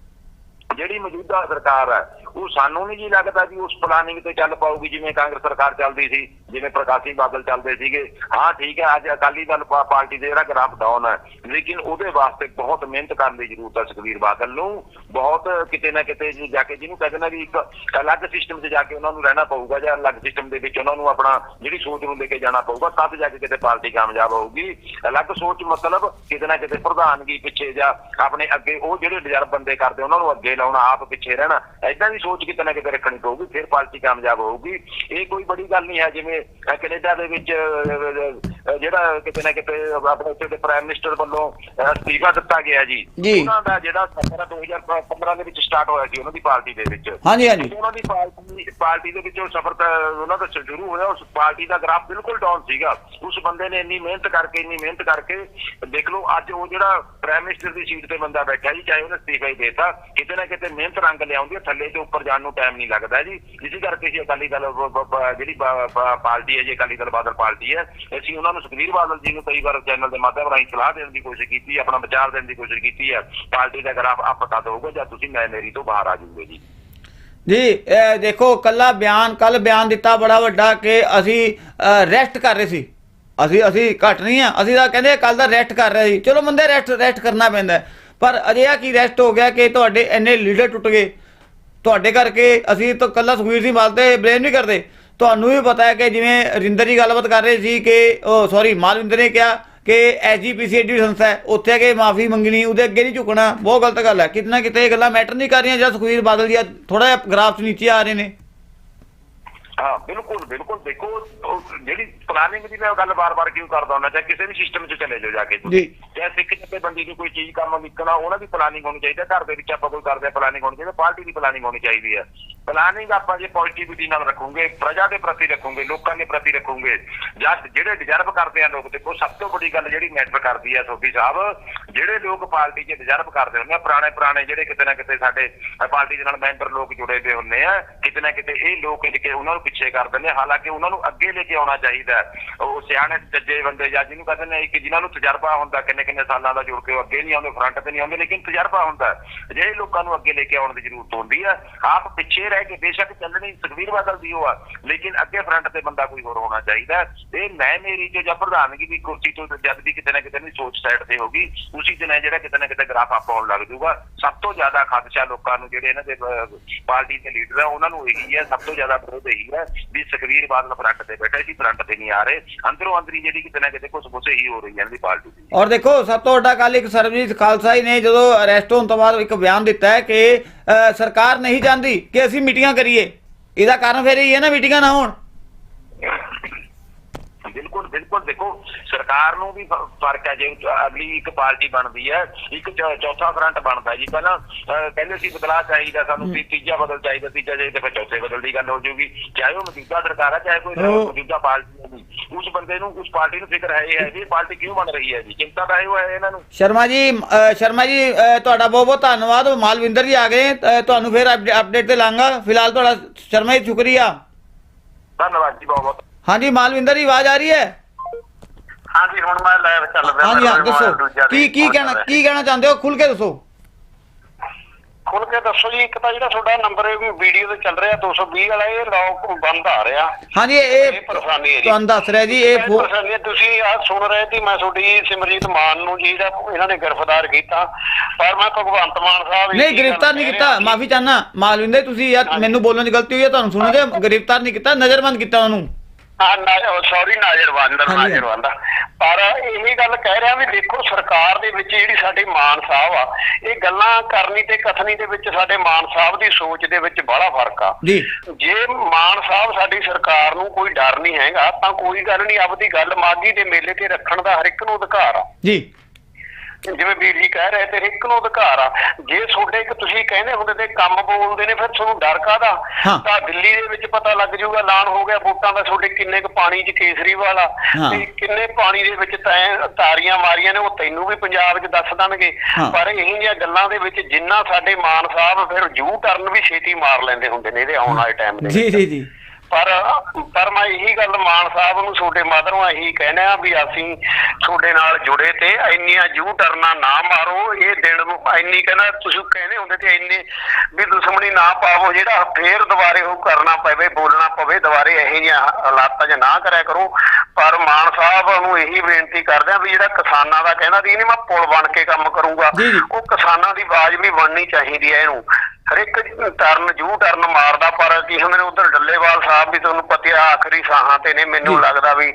ਜਿਹੜੀ ਮੌਜੂਦਾ ਸਰਕਾਰ ਹੈ, ਉਹ ਸਾਨੂੰ ਨਹੀਂ ਜੀ ਲੱਗਦਾ ਵੀ ਉਸ ਪਲਾਨਿੰਗ ਤੇ ਚੱਲ ਪਾਊਗੀ, ਜਿਵੇਂ ਕਾਂਗਰਸ ਸਰਕਾਰ ਚੱਲਦੀ ਸੀ। ਜਿਵੇਂ ਪ੍ਰਕਾਸ਼ ਸਿੰਘ ਬਾਦਲ ਚੱਲਦੇ ਸੀਗੇ, ਹਾਂ ਠੀਕ ਹੈ, ਅੱਜ ਅਕਾਲੀ ਦਲ ਪਾਰਟੀ ਦੇ ਜਿਹੜਾ ਗ੍ਰਾਫ ਡਾਊਨ ਹੈ। ਲੇਕਿਨ ਉਹਦੇ ਵਾਸਤੇ ਬਹੁਤ ਮਿਹਨਤ ਕਰਨ ਦੀ ਜ਼ਰੂਰਤ ਹੈ ਸੁਖਬੀਰ ਬਾਦਲ ਨੂੰ। ਬਹੁਤ ਕਿਤੇ ਨਾ ਕਿਤੇ ਜਾ ਕੇ ਜਿਹਨੂੰ ਕਹਿੰਦੇ ਨਾ ਵੀ ਇੱਕ ਅਲੱਗ ਸਿਸਟਮ 'ਚ ਜਾ ਕੇ ਉਹਨਾਂ ਨੂੰ ਰਹਿਣਾ ਪਊਗਾ ਜਾਂ ਅਲੱਗ ਸਿਸਟਮ ਦੇ ਵਿੱਚ ਉਹਨਾਂ ਨੂੰ ਆਪਣਾ ਜਿਹੜੀ ਸੋਚ ਨੂੰ ਲੈ ਕੇ ਜਾਣਾ ਪਊਗਾ, ਤਦ ਜਾ ਕੇ ਕਿਤੇ ਪਾਰਟੀ ਕਾਮਯਾਬ ਹੋਊਗੀ। ਅਲੱਗ ਸੋਚ ਮਤਲਬ ਕਿਤੇ ਨਾ ਕਿਤੇ ਪ੍ਰਧਾਨਗੀ ਪਿੱਛੇ ਜਾਂ ਆਪਣੇ ਅੱਗੇ ਉਹ ਜਿਹੜੇ ਡਿਜ਼ਰਵ ਬੰਦੇ ਕਰਦੇ, ਉਹਨਾਂ ਨੂੰ ਅੱਗੇ ਲਾਉਣਾ, ਆਪ ਪਿੱਛੇ ਰਹਿਣਾ ਐਦਾਂ ਦੀ ਸੋਚ ਕਿਤੇ ਨਾ ਕਿਤੇ ਰੱਖਣੀ ਪਊਗੀ, ਫਿਰ ਪਾਰਟੀ ਕਾਮਯਾਬ ਹੋਊਗੀ। ਇਹ ਕੋਈ ਬੜੀ ਗੱਲ ਨਹੀਂ ਹੈ, ਜਿਵੇਂ ਕੈਨੇਡਾ ਦੇ ਵਿੱਚ ਜਿਹੜਾ ਕਿਤੇ ਨਾ ਕਿਤੇ ਆਪਣੇ ਉੱਥੇ ਦੇ ਪ੍ਰਾਈਮ ਮਿਨਿਸਟਰ ਵੱਲੋਂ ਅਸਤੀਫਾ ਦਿੱਤਾ ਗਿਆ ਜੀ। ਉਹਨਾਂ ਦਾ ਜਿਹੜਾ ਸਫ਼ਰ 2015 ਦੇ ਵਿੱਚ ਸਟਾਰਟ ਹੋਇਆ ਸੀ ਉਹਨਾਂ ਦੀ ਪਾਰਟੀ ਦੇ ਵਿੱਚ। ਹਾਂਜੀ ਹਾਂਜੀ। ਉਹਨਾਂ ਦੀ ਪਾਰਟੀ ਪਾਰਟੀ ਦੇ ਵਿੱਚ ਉਹ ਸਫ਼ਰ ਉਹਨਾਂ ਦਾ ਸ਼ੁਰੂ ਹੋਇਆ ਉਸ ਪਾਰਟੀ ਦਾ ਗ੍ਰਾਫ ਬਿਲਕੁਲ ਡਾਊਨ ਸੀਗਾ। ਉਸ ਬੰਦੇ ਨੇ ਇੰਨੀ ਮਿਹਨਤ ਕਰਕੇ ਇੰਨੀ ਮਿਹਨਤ ਕਰਕੇ ਦੇਖ ਲਓ ਅੱਜ ਉਹ ਜਿਹੜਾ ਪ੍ਰਾਈਮ ਮਿਨਿਸਟਰ ਦੀ ਸੀਟ ਤੇ ਬੰਦਾ ਬੈਠਾ ਜੀ ਚਾਹੇ ਉਹਨੇ ਅਸਤੀਫਾ ਹੀ ਦੇਤਾ ਕਿਤੇ ਨਾ ਕਿਤੇ ਮਿਹਨਤ ਰੰਗ ਲਿਆਉਂਦੀ ਹੈ ਥੱਲੇ ਤੇ ਉੱਪਰ ਜਾਣ ਨੂੰ ਟਾਈਮ ਨਹੀਂ ਲੱਗਦਾ ਜੀ। ਇਸੇ ਕਰਕੇ ਜੀ ਅਕਾਲੀ ਦਲ ਜਿਹੜੀ ਪਾਰਟੀ ਹੈ, ਜੀ ਅਕਾਲੀ ਦਲ ਬਾਦਲ ਪਾਰਟੀ ਹੈ ਅਸੀਂ ਉਹਨਾਂ ਨੂੰ ਸੁਖਬੀਰ ਬਾਦਲ ਜੀ ਨੂੰ ਕਈ ਵਾਰ ਚੈਨਲ ਦੇ ਮਾਧਿਅਮ ਰਾਹੀਂ ਸਲਾਹ ਦੇਣ ਦੀ ਕੋਸ਼ਿਸ਼ ਕੀਤੀ ਆਪਣਾ ਵਿਚਾਰ ਦੇਣ ਦੀ ਕੋਸ਼ਿਸ਼ ਕੀਤੀ ਹੈ ਪਾਰਟੀ ਦਾ ਗ੍ਰਾਫ ਆਪ ਪਤਾ ਹੋਊਗਾ ਜਾਂ ਤੁਸੀਂ ਮੈਂ ਮੇਰੀ ਤੋਂ ਬਾਹਰ ਆ ਜਾਓਗੇ ਜੀ। ਜੀ, ਇਹ ਦੇਖੋ, ਕੱਲਾ ਬਿਆਨ, ਕੱਲ ਬਿਆਨ ਦਿੱਤਾ ਬੜਾ ਵੱਡਾ ਕਿ ਅਸੀਂ ਰੈਸਟ ਕਰ ਰਹੇ ਸੀ। ਅਸੀਂ ਅਸੀਂ ਘਟ ਨਹੀਂ ਆ ਅਸੀਂ ਤਾਂ ਕਹਿੰਦੇ ਕੱਲ ਦਾ ਰੈਸਟ ਕਰ ਰਹੇ ਸੀ। ਚਲੋ ਬੰਦੇ ਰੈਸਟ ਰੈਸਟ ਕਰਨਾ ਪੈਂਦਾ ਪਰ ਅਜਿਹਾ ਕੀ ਰੈਸਟ ਹੋ ਗਿਆ ਕਿ ਤੁਹਾਡੇ ਇੰਨੇ ਲੀਡਰ ਟੁੱਟ ਗਏ। ਤੁਹਾਡੇ ਕਰਕੇ ਅਸੀਂ ਤਾਂ ਕੱਲਾ ਸੁਖਵੀਰ ਸਿੰਘ ਬਾਦਲ ਤੇ ਬਲੇਮ ਨਹੀਂ ਕਰਦੇ। ਤੁਹਾਨੂੰ ਵੀ ਪਤਾ ਹੈ ਕਿ ਜਿਵੇਂ ਰਿੰਦਰ ਜੀ ਗੱਲਬਾਤ ਕਰ ਰਹੇ ਸੀ ਕਿ ਉਹ ਸੌਰੀ ਮਾਲਵਿੰਦਰ ਨੇ ਕਿਹਾ ਕਿ ਐਜੀਪੀਸੀ ਐਡੀ ਸੰਸਥਾ ਹੈ ਉੱਥੇ ਕਿ ਮਾਫੀ ਮੰਗਣੀ ਉਹਦੇ ਅੱਗੇ ਨਹੀਂ ਝੁਕਣਾ ਬਹੁਤ ਗਲਤ ਗੱਲ ਹੈ। ਕਿਤਨਾ ਕਿਤੇ ਇਹ ਗੱਲਾਂ ਮੈਟਰ ਨਹੀਂ ਕਰ ਰਹੀਆਂ ਜਦ ਸੁਖਵੀਰ ਬਾਦਲ ਜੀ ਥੋੜਾ ਜਿਹਾ ਗ੍ਰਾਫ 'ਚ ਨੀਚੇ ਆ ਰਹੇ ਨੇ। ਹਾਂ ਬਿਲਕੁਲ ਬਿਲਕੁਲ ਦੇਖੋ ਜਿਹੜੀ ਪਲਾਨਿੰਗ ਦੀ ਮੈਂ ਗੱਲ ਬਾਰ-ਬਾਰ ਕਿਉਂ ਕਰਦਾ ਹੁੰਦਾ ਚਾਹੇ ਕਿਸੇ ਵੀ ਸਿਸਟਮ 'ਚ ਚਲੇ ਜਾਓ ਜਾ ਕੇ ਤੁਸੀਂ ਜੀ। ਚਾਹੇ ਸਿੱਖ ਜੱਥੇ ਬੰਦੀ ਦੀ ਕੋਈ ਚੀਜ਼ ਕੰਮ ਵਿਕਣਾ ਉਹਨਾਂ ਦੀ ਪਲਾਨਿੰਗ ਹੋਣੀ ਚਾਹੀਦੀ ਹੈ ਘਰ ਦੇ ਵਿੱਚ ਆਪਾਂ ਕੋਈ ਕਰਦੇ ਪਲਾਨਿੰਗ ਹੋਣੀ ਚਾਹੀਦੀ ਪਾਰਟੀ ਦੀ ਪਲਾਨਿੰਗ ਹੋਣੀ ਚਾਹੀਦੀ ਹੈ। ਪਲਾਨਿੰਗ ਆਪਾਂ ਜੇ ਪੋਜ਼ਿਟਿਵਿਟੀ ਨਾਲ ਰੱਖੂਗੇ, ਪ੍ਰਜਾ ਦੇ ਪ੍ਰਤੀ ਰੱਖੂਗੇ, ਲੋਕਾਂ ਦੇ ਪ੍ਰਤੀ ਰੱਖੂਗੇ, ਜਾਂ ਜਿਹੜੇ ਡਿਜ਼ਰਵ ਕਰਦੇ ਆ ਲੋਕ, ਦੇਖੋ ਸਭ ਤੋਂ ਵੱਡੀ ਗੱਲ ਜਿਹੜੀ ਮੈਟਰ ਕਰਦੀ ਹੈ ਸੋਫੀ ਸਾਹਿਬ, ਜਿਹੜੇ ਲੋਕ ਪਾਰਟੀ 'ਚ ਡਿਜ਼ਰਵ ਕਰਦੇ ਹੁੰਦੇ ਆ, ਪੁਰਾਣੇ ਪੁਰਾਣੇ ਜਿਹੜੇ ਕਿਤੇ ਨਾ ਕਿਤੇ ਸਾਡੇ ਪਾਰਟੀ ਦੇ ਨਾਲ ਮੈਂਬਰ ਲੋਕ ਜੁੜੇ ਹੋਏ ਹੁੰਦੇ ਆ, ਕਿਤੇ ਨਾ ਕਿਤੇ ਇਹ ਲੋਕ ਜਿਹੜੇ ਉਹਨਾਂ ਨੂੰ ਪਿੱਛੇ ਕਰ ਦਿੰਦੇ ਹਾਲਾਂਕਿ ਉਹਨਾਂ ਨੂੰ ਅੱਗੇ ਲੈ ਕੇ ਆਉਣਾ ਚਾਹੀਦਾ ਉਹ ਸਿਆਣੇ ਸੱਜੇ ਬੰਦੇ ਜਾਂ ਜਿਹਨੂੰ ਕਹਿੰਦੇ ਨੇ ਕਿ ਜਿਨ੍ਹਾਂ ਨੂੰ ਤਜਰਬਾ ਹੁੰਦਾ, ਕਿੰਨੇ ਕਿੰਨੇ ਸਾਲਾਂ ਦਾ ਜੁੜ ਕੇ ਉਹ ਅੱਗੇ ਨਹੀਂ ਆਉਂਦੇ ਫਰੰਟ ਤੇ ਨਹੀਂ ਆਉਂਦੇ, ਲੇਕਿਨ ਤਜਰਬਾ ਹੁੰਦਾ ਜਿਹੜੇ ਲੋਕਾਂ ਨੂੰ ਅੱਗੇ ਲੈ ਕੇ ਆਉਣ ਦੀ ਜ਼ਰੂਰਤ ਹੁੰਦੀ ਹੈ। ਆਪ ਪਿੱਛੇ ਰਹਿ ਕੇ ਬੇਸ਼ੱਕ ਚੱਲਣੀ ਸੁਖਵੀਰ ਬਾਦਲ ਦੀ ਉਹ ਆ ਲੇਕਿਨ ਅੱਗੇ ਫਰੰਟ ਤੇ ਬੰਦਾ ਕੋਈ ਹੋਰ ਹੋਣਾ ਚਾਹੀਦਾ। ਹੈ। ਮੈਂ ਮੇਰੀ ਜੋ ਜਾਂ ਪ੍ਰਧਾਨਗੀ ਦੀ ਕੁਰਸੀ ਤੋਂ ਜਦ ਵੀ ਕਿਤੇ ਨਾ ਕਿਤੇ ਨਹੀਂ ਸੋਚ ਸਾਈਡ ਤੇ ਹੋਗੀ ਉਸੇ ਦਿਨ ਹੈ ਜਿਹੜਾ ਕਿਤੇ ਨਾ ਕਿਤੇ ਗ੍ਰਾਫ ਅਪ ਆਉਣ ਲੱਗ ਜਾਊਗਾ। ਸਭ ਤੋਂ ਜ਼ਿਆਦਾ ਖਦਸ਼ਾ ਲੋਕਾਂ ਨੂੰ ਜਿਹੜੇ ਇਹਨਾਂ ਦੇ ਪਾਰਟੀ ਦੇ ਲੀਡਰ ਆ ਉਹਨਾਂ ਨੂੰ ਇਹੀ ਹੈ ਸਭ ਤੋਂ ਜ਼ਿਆਦਾ ਵਿਰੋਧ ਇਹੀ ਹੈ ਵੀ ਸੁਖਵੀਰ ਬਾਦਲ ਫਰੰਟ ਤੇ ਬੈਠੇ ਸੀ ਫਰੰਟ ਤੇ ਨਹੀਂ ਆ ਰਹੇ। ਅੰਦਰੋਂ ਅੰਦਰੀ ਜਿਹੜੀ ਕਿਤੇ ਨਾ ਕਿਤੇ ਕੁਝ ਕੁਝ ਹੀ ਹੋ ਰਹੀ ਹੈ ਇਹਨਾਂ ਦੀ ਪਾਰਟੀ ਦੀ। ਔਰ ਦੇਖੋ ਸਭ ਤੋਂ ਵੱਡਾ ਗੱਲ ਇੱਕ ਸਰਬਜੀਤ ਖਾਲਸਾ ਜੀ ਨੇ ਜਦੋਂ ਅਰੈਸਟ ਹੋਣ ਤੋਂ ਬਾਅਦ ਇੱਕ ਬਿਆਨ ਦਿੱਤਾ ਹੈ ਕਿ ਅ, ਸਰਕਾਰ ਨਹੀਂ ਜਾਂਦੀ ਕਿ ਅਸੀਂ ਮੀਟਿੰਗਾਂ ਕਰੀਏ। ਇਹਦਾ ਕਾਰਨ ਫਿਰ ਇਹ ਹੈ ਨਾ ਮੀਟਿੰਗਾਂ ਨਾ ਹੋਣ। ਬਿਲਕੁਲ ਬਿਲਕੁਲ ਦੇਖੋ ਸਰਕਾਰ ਨੂੰ ਵੀ ਫ਼ਰਕ ਹੈ ਜੇ ਅਗਲੀ ਇੱਕ ਪਾਰਟੀ ਬਣਦੀ ਹੈ ਇੱਕ ਚੌਥਾ ਫਰੰਟ ਬਣਦਾ ਜੀ। ਪਹਿਲਾਂ ਕਹਿੰਦੇ ਸੀ ਬਦਲਾਅ ਚਾਹੀਦਾ ਸਾਨੂੰ ਤੀ- ਤੀਜਾ ਬਦਲ ਚਾਹੀਦਾ ਤੀਜਾ ਚਾਹੀਦਾ ਫਿਰ ਚੌਥੇ ਬਦਲ ਦੀ ਗੱਲ ਹੋ ਜਾਊਗੀ ਚਾਹੇ ਉਹ ਮੌਜੂਦਾ ਸਰਕਾਰ ਹੈ ਚਾਹੇ ਕੋਈ ਮੌਜੂਦਾ ਪਾਰਟੀ ਹੈ ਜੀ। ਉਸ ਬੰਦੇ ਨੂੰ ਉਸ ਪਾਰਟੀ ਨੂੰ ਫਿਕਰ ਹੈ ਇਹ ਹੈ ਵੀ ਇਹ ਪਾਰਟੀ ਕਿਉਂ ਬਣ ਰਹੀ ਹੈ ਜੀ? ਚਿੰਤਾ ਤਾਂ ਇਹ ਹੈ ਇਹਨਾਂ ਨੂੰ। ਸ਼ਰਮਾ ਜੀ ਸ਼ਰਮਾ ਜੀ ਤੁਹਾਡਾ ਬਹੁਤ ਬਹੁਤ ਧੰਨਵਾਦ। ਮਾਲਵਿੰਦਰ ਜੀ ਆ ਗਏ ਤੁਹਾਨੂੰ ਫਿਰ ਅਪਡੇਟ ਤੇ ਲਾਂਗਾ। ਫਿਲਹਾਲ ਤੁਹਾਡਾ ਸ਼ਰਮਾ ਜੀ ਸ਼ੁਕਰੀਆ। ਧੰਨਵਾਦ ਜੀ ਬਹੁਤ ਬਹੁਤ ਹਾਂਜੀ ਮਾਲਵਿੰਦਰ ਜੀ ਆਵਾਜ਼ ਆ ਰਹੀ ਹੈ? ਹਾਂਜੀ ਹੁਣ ਮੈਂ ਲਾਈਵ ਚੱਲ ਰਿਹਾ ਹਾਂਜੀ ਹਾਂ ਦੱਸੋ। ਕੀ ਕੀ ਕਹਿਣਾ ਕੀ ਕਹਿਣਾ ਚਾਹੁੰਦੇ ਹੋ? ਖੁੱਲ ਕੇ ਦੱਸੋ। ਖੁੱਲ ਕੇ ਦੱਸੋ ਜੀ ਇੱਕ ਤਾਂ ਜਿਹੜਾ ਤੁਹਾਡਾ ਨੰਬਰ ਵੀਡੀਓ ਤੇ ਚੱਲ ਰਿਹਾ 220 ਵਾਲਾ ਇਹ ਲੌਕ ਬੰਦ ਆ ਰਿਹਾ। ਹਾਂਜੀ ਇਹ ਪਰੇਸ਼ਾਨੀ ਹੈ ਜੀ। ਤੁਹਾਨੂੰ ਦੱਸ ਰਿਹਾ ਜੀ ਇਹ ਪਰੇਸ਼ਾਨੀ ਹੈ, ਤੁਸੀਂ ਆ ਸੁਣ ਰਹੇ ਸੀ ਮੈਂ ਤੁਹਾਡੀ ਸਿਮਰਜੀਤ ਮਾਨ ਨੂੰ ਜਿਹੜਾ ਇਹਨਾਂ ਨੇ ਗ੍ਰਿਫਤਾਰ ਕੀਤਾ। ਪਰ ਮੈਂ ਭਗਵੰਤ ਮਾਨ ਸਾਹਿਬ ਨਹੀਂ ਗ੍ਰਿਫਤਾਰ ਨਹੀਂ ਕੀਤਾ। ਮਾਫੀ ਚਾਹਨਾ ਮਾਲਵਿੰਦਰ ਤੁਸੀਂ ਯਾਰ ਮੈਨੂੰ ਬੋਲਣ 'ਚ ਗਲਤੀ ਹੋਈ ਹੈ ਤੁਹਾਨੂੰ ਸੁਣਦੇ ਗ੍ਰਿਫਤਾਰ ਨਹੀਂ ਕੀਤਾ ਨਜ਼ਰਬੰਦ ਕੀਤਾ ਉਹਨੂੰ। ਹਾਂ ਸੌਰੀ ਨਾਜ਼ਰਬੰਦ ਹਾਂਜੀ। ਨਾਜ਼ਰਬੰਦ ਪਰ ਇਹੀ ਗੱਲ ਕਹਿ ਰਿਹਾ ਵੀ ਦੇਖੋ ਸਰਕਾਰ ਦੇ ਵਿੱਚ ਜਿਹੜੀ ਸਾਡੇ ਮਾਨ ਸਾਹਿਬ ਆ ਇਹ ਗੱਲਾਂ ਕਰਨੀ ਤੇ ਕਥਨੀ ਦੇ ਵਿੱਚ ਸਾਡੇ ਮਾਨ ਸਾਹਿਬ ਦੀ ਸੋਚ ਦੇ ਵਿੱਚ ਬੜਾ ਫ਼ਰਕ ਆ। ਜੀ। ਜੇ ਮਾਨ ਸਾਹਿਬ ਸਾਡੀ ਸਰਕਾਰ ਨੂੰ ਕੋਈ ਡਰ ਨਹੀਂ ਹੈਗਾ ਤਾਂ ਕੋਈ ਗੱਲ ਨਹੀਂ ਆਪਦੀ ਗੱਲ ਮਾਗੀ ਦੇ ਮੇਲੇ ਤੇ ਰੱਖਣ ਦਾ ਹਰ ਇੱਕ ਨੂੰ ਅਧਿਕਾਰ ਆ। ਜੀ। ਜਿਵੇਂ ਵੀਰ ਜੀ ਕਹਿ ਰਹੇ ਤੇ ਇੱਕ ਨੂੰ ਅਧਿਕਾਰ ਆ ਜੇ ਤੁਹਾਡੇ ਇੱਕ ਤੁਸੀਂ ਕਹਿੰਦੇ ਹੁੰਦੇ ਤੇ ਕੰਮ ਬੋਲਦੇ ਨੇ ਫਿਰ ਤੁਹਾਨੂੰ ਡਰ ਕਾਦਾ ਹਾਂ। ਤਾਂ ਦਿੱਲੀ ਦੇ ਵਿੱਚ ਪਤਾ ਲੱਗ ਜਾਊਗਾ ਐਲਾਨ ਹੋ ਗਿਆ ਵੋਟਾਂ ਦਾ ਤੁਹਾਡੇ ਕਿੰਨੇ ਕੁ ਪਾਣੀ 'ਚ ਕੇਸਰੀਵਾਲ ਆ ਹਾਂ। ਤੇ ਕਿੰਨੇ ਪਾਣੀ ਦੇ ਵਿੱਚ ਤੈਂ ਤਾਰੀਆਂ ਮਾਰੀਆਂ ਨੇ ਉਹ ਤੈਨੂੰ ਵੀ ਪੰਜਾਬ 'ਚ ਦੱਸ ਦੇਣਗੇ ਹਾਂ। ਪਰ ਇਹੋ ਜਿਹੀਆਂ ਗੱਲਾਂ ਦੇ ਵਿੱਚ ਜਿੰਨਾ ਸਾਡੇ ਮਾਨ ਸਾਹਿਬ ਫਿਰ ਜੂ ਟਰਨ ਵੀ ਛੇਤੀ ਮਾਰ ਲੈਂਦੇ ਹੁੰਦੇ ਨੇ ਇਹਦੇ ਆਉਣ ਵਾਲੇ ਟਾਈਮ ਦੇ ਜੀ ਵਿੱਚ। ਜੀ ਜੀ ਪਰ ਪਰ ਮੈਂ ਇਹੀ ਗੱਲ ਮਾਨ ਸਾਹਿਬ ਨੂੰ ਛੋਟੇ ਮਾਧਰੋਂ ਇਹੀ ਕਹਿਣਾ ਆ ਵੀ ਅਸੀਂ ਤੁਹਾਡੇ ਨਾਲ ਜੁੜੇ ਤੇ ਇੰਨੀਆਂ ਜੂ ਟਰਨਾ ਨਾ ਮਾਰੋ। ਇਹ ਦਿਨ ਨੂੰ ਇੰਨੀ ਕਹਿੰਦਾ ਤੁਸੀਂ ਕਹਿੰਦੇ ਹੁੰਦੇ ਤੇ ਇੰਨੇ ਵੀ ਦੁਸ਼ਮਣੀ ਨਾ ਪਾਵੋ ਜਿਹੜਾ ਫੇਰ ਦੁਬਾਰੇ ਉਹ ਕਰਨਾ ਪਵੇ ਬੋਲਣਾ ਪਵੇ ਦੁਬਾਰੇ ਇਹੋ ਜਿਹੀਆਂ ਹਾਲਾਤਾਂ 'ਚ ਨਾ ਕਰਿਆ ਕਰੋ। ਪਰ ਮਾਨ ਸਾਹਿਬ ਨੂੰ ਇਹੀ ਬੇਨਤੀ ਕਰਦੇ ਆ ਵੀ ਜਿਹੜਾ ਕਿਸਾਨਾਂ ਦਾ ਕਹਿੰਦਾ ਸੀ ਨਹੀਂ ਮੈਂ ਪੁਲ ਬਣ ਕੇ ਕੰਮ ਕਰੂੰਗਾ। ਉਹ ਕਿਸਾਨਾਂ ਦੀ ਆਵਾਜ਼ ਵੀ ਬਣਨੀ ਚਾਹੀਦੀ ਹੈ ਇਹਨੂੰ। ਹਰ ਇੱਕ ਟਰਨ ਜੂ ਟਰਨ ਮਾਰਦਾ ਪਰ ਕੀ ਹੁੰਦੇ ਨੇ ਉਧਰ ਡੱਲੇਵਾਲ ਸਾਹਿਬ ਵੀ ਤੁਹਾਨੂੰ ਪਤਾ ਆਖਰੀ ਸਾਹਾਂ ਤੇ ਨੇ ਮੈਨੂੰ। ਲੱਗਦਾ ਵੀ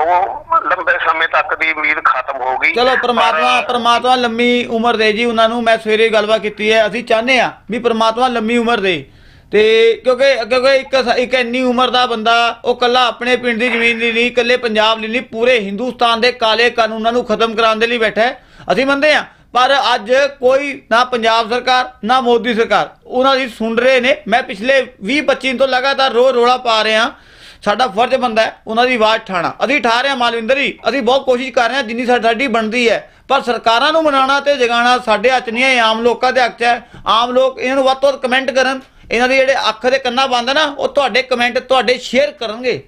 ਉਹ ਲੰਬੇ ਸਮੇਂ ਤੱਕ ਦੀ ਉਮੀਦ ਖਤਮ ਹੋ ਗਈ। ਚਲੋ ਪ੍ਰਮਾਤਮਾ ਪਰ- ਪ੍ਰਮਾਤਮਾ ਲੰਮੀ ਉਮਰ ਦੇ ਜੀ ਉਹਨਾਂ ਨੂੰ ਮੈਂ ਸਵੇਰੇ ਗੱਲਬਾਤ ਕੀਤੀ ਹੈ। ਅਸੀਂ ਚਾਹੁੰਦੇ ਆ ਵੀ ਪ੍ਰਮਾਤਮਾ ਲੰਮੀ ਉਮਰ ਦੇ। ਤੇ ਕਿਉਂਕਿ ਕਿਉਂਕਿ ਇੱਕ ਇੱਕ ਇੰਨੀ ਉਮਰ ਦਾ ਬੰਦਾ ਉਹ ਕੱਲਾ ਆਪਣੇ ਪਿੰਡ ਦੀ ਜ਼ਮੀਨ ਲਈ ਨਹੀਂ ਇਕੱਲੇ ਪੰਜਾਬ ਲਈ ਨਹੀਂ ਪੂਰੇ ਹਿੰਦੁਸਤਾਨ ਦੇ ਕਾਲੇ ਕਾਨੂੰਨਾਂ ਨੂੰ ਖਤਮ ਕਰਾਉਣ ਦੇ ਲਈ ਬੈਠਾ ਹੈ। ਅਸੀਂ ਮੰਨਦੇ ਆ ਪਰ ਅੱਜ ਕੋਈ ਨਾ ਪੰਜਾਬ ਸਰਕਾਰ, ਨਾ ਮੋਦੀ ਸਰਕਾਰ, ਉਹਨਾਂ ਦੀ ਸੁਣ ਰਹੇ ਨੇ। ਮੈਂ ਪਿਛਲੇ 20 25 ਤੋਂ ਲਗਾਤਾਰ ਰੋ ਰੋਲਾ ਪਾ ਰਿਹਾ। ਸਾਡਾ ਫਰਜ਼ ਬੰਦਾ ਹੈ ਉਹਨਾਂ ਦੀ ਆਵਾਜ਼ ਠਾਣਾ ਅਸੀਂ ਠਾ ਰਹੇ ਹਾਂ ਮਾਲਵਿੰਦਰ ਜੀ, ਅਸੀਂ ਬਹੁਤ ਕੋਸ਼ਿਸ਼ ਕਰ ਰਹੇ ਹਾਂ ਜਿੰਨੀ ਸਾਡੀ ਸਾਡੀ ਬਣਦੀ ਹੈ। ਪਰ ਸਰਕਾਰਾਂ ਨੂੰ ਮਨਾਉਣਾ ਤੇ ਜਗਾਉਣਾ ਸਾਡੇ ਹੱਥ ਨਹੀਂ ਹੈ ਆਮ ਲੋਕਾਂ ਦੇ ਹੱਥ 'ਚ ਹੈ। ਆਮ ਲੋਕ ਇਹਨਾਂ ਨੂੰ ਵੱਧ ਤੋਂ ਵੱਧ ਕਮੈਂਟ ਕਰਨ। ਇਹਨਾਂ ਦੇ ਜਿਹੜੇ ਅੱਖ ਦੇ ਕੰਨਾਂ ਬੰਦ ਨਾ, ਉਹ ਤੁਹਾਡੇ ਕਮੈਂਟ ਤੁਹਾਡੇ ਸ਼ੇਅਰ ਕਰਨਗੇ।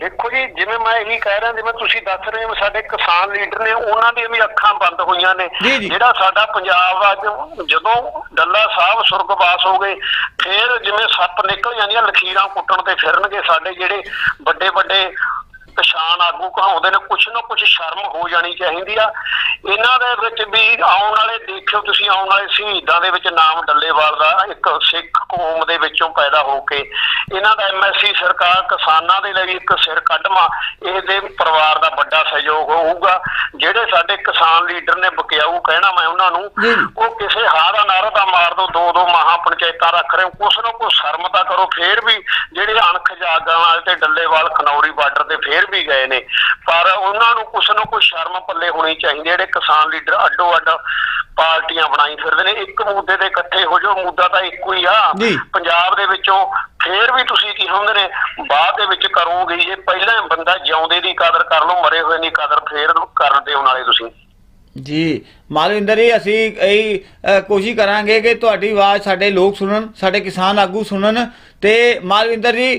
ਦੇਖੋ ਜੀ ਜਿਵੇਂ ਮੈਂ ਇਹੀ ਕਹਿ ਰਿਹਾ ਜਿਵੇਂ ਤੁਸੀਂ ਦੱਸ ਰਹੇ ਹੋ ਸਾਡੇ ਕਿਸਾਨ ਲੀਡਰ ਨੇ ਉਹਨਾਂ ਦੀਆਂ ਵੀ ਅੱਖਾਂ ਬੰਦ ਹੋਈਆਂ ਨੇ। ਜਿਹੜਾ ਸਾਡਾ ਪੰਜਾਬ ਅੱਜ ਜਦੋਂ ਡੱਲਾ ਸਾਹਿਬ ਸੁਰਗਵਾਸ ਹੋ ਗਏ ਫਿਰ ਜਿਵੇਂ ਸੱਪ ਨਿਕਲ ਜਾਂਦੀਆਂ ਲਖੀਰਾਂ ਕੁੱਟਣ ਤੇ ਫਿਰਨਗੇ ਸਾਡੇ ਜਿਹੜੇ ਵੱਡੇ ਵੱਡੇ ਕਿਸਾਨ ਆਗੂ ਕਹਾਉਂਦੇ ਨੇ ਕੁਛ ਨਾ ਕੁਛ ਸ਼ਰਮ ਹੋ ਜਾਣੀ ਚਾਹੀਦੀ ਆ ਇਹਨਾਂ ਦੇ ਵਿੱਚ ਵੀ ਆਉਣ ਵਾਲੇ ਦੇਖਿਓ ਤੁਸੀਂ ਆਉਣ ਵਾਲੇ ਸ਼ਹੀਦਾਂ ਦੇ ਵਿੱਚ ਨਾਮ ਡੱਲੇਵਾਲ ਦਾ ਇੱਕ ਸਿੱਖ ਕੌਮ ਦੇ ਵਿੱਚੋਂ ਪੈਦਾ ਹੋ ਕੇ ਇਹਨਾਂ ਦਾ ਐਮਐਸਸੀ ਸਰਕਾਰ ਕਿਸਾਨਾਂ ਦੇ ਲਈ ਇੱਕ ਸਿਰ ਕੱਢਵਾ ਇਹਦੇ ਪਰਿਵਾਰ ਦਾ ਵੱਡਾ ਸਹਿਯੋਗ ਹੋਊਗਾ ਜਿਹੜੇ ਸਾਡੇ ਕਿਸਾਨ ਲੀਡਰ ਨੇ ਬਕਿਆਊ ਕਹਿਣਾ ਮੈਂ ਉਹਨਾਂ ਨੂੰ। ਉਹ ਕਿਸੇ ਹਾਂ ਦਾ ਨਾਰਾ ਤਾਂ ਮਾਰ ਦੋ ਦੋ ਦੋ ਮਹਾ ਪੰਚਾਇਤਾਂ ਰੱਖ ਰਹੇ ਕੁਛ ਨਾ ਕੁਛ ਸ਼ਰਮ ਤਾਂ ਕਰੋ ਫੇਰ ਵੀ ਜਿਹੜੇ ਅਣਖ ਜਾਗਣ ਵਾਲੇ ਤੇ ਡੱਲੇਵਾਲ ਖਨੌਰੀ ਬਾਰਡਰ ਤੇ ਫੇਰ ਵੀ ਗਏ ਨੇ। ਪਰ ਉਹਨਾਂ ਨੂੰ ਕੁਛ ਨਾ ਕੁਛ ਸ਼ਰਮ ਪੱਲੇ ਹੋਣੀ ਚਾਹੀਦੀ। ਜਿਹੜੇ ਕਿਸਾਨ ਲੀਡਰ ਅੱਡੋ ਅੱਡ ਪਾਰਟੀਆਂ ਬਣਾਈ ਫਿਰਦੇ ਨੇ ਇੱਕ ਮੁੱਦੇ ਤੇ ਇਕੱਠੇ ਹੋ ਜਾਓ ਮੁੱਦਾ ਤਾਂ ਇੱਕੋ ਹੀ ਆ। ਪੰਜਾਬ ਦੇ ਵਿੱਚੋਂ ਫੇਰ ਵੀ ਤੁਸੀਂ ਕੀ ਹੁੰਦੇ ਨੇ ਬਾਅਦ ਦੇ ਵਿੱਚ ਕਰੋਗੇ ਜੇ ਪਹਿਲਾਂ ਬੰਦਾ ਜਿਉਂਦੇ ਦੀ ਕਦਰ ਕਰ ਲਓ ਮਰੇ ਹੋਏ ਦੀ ਕਦਰ ਫੇਰ ਕਰਨ ਦੇ ਨਾਲੇ ਤੁਸੀਂ। ਜੀ। ਮਾਲਵਿੰਦਰ ਜੀ ਅਸੀਂ ਇਹ ਕੋਸ਼ਿਸ਼ ਕਰਾਂਗੇ ਕਿ ਤੁਹਾਡੀ ਆਵਾਜ਼ ਸਾਡੇ ਲੋਕ ਸੁਣਨ ਸਾਡੇ ਕਿਸਾਨ ਆਗੂ ਸੁਣਨ। ਤੇ ਮਾਲਵਿੰਦਰ ਜੀ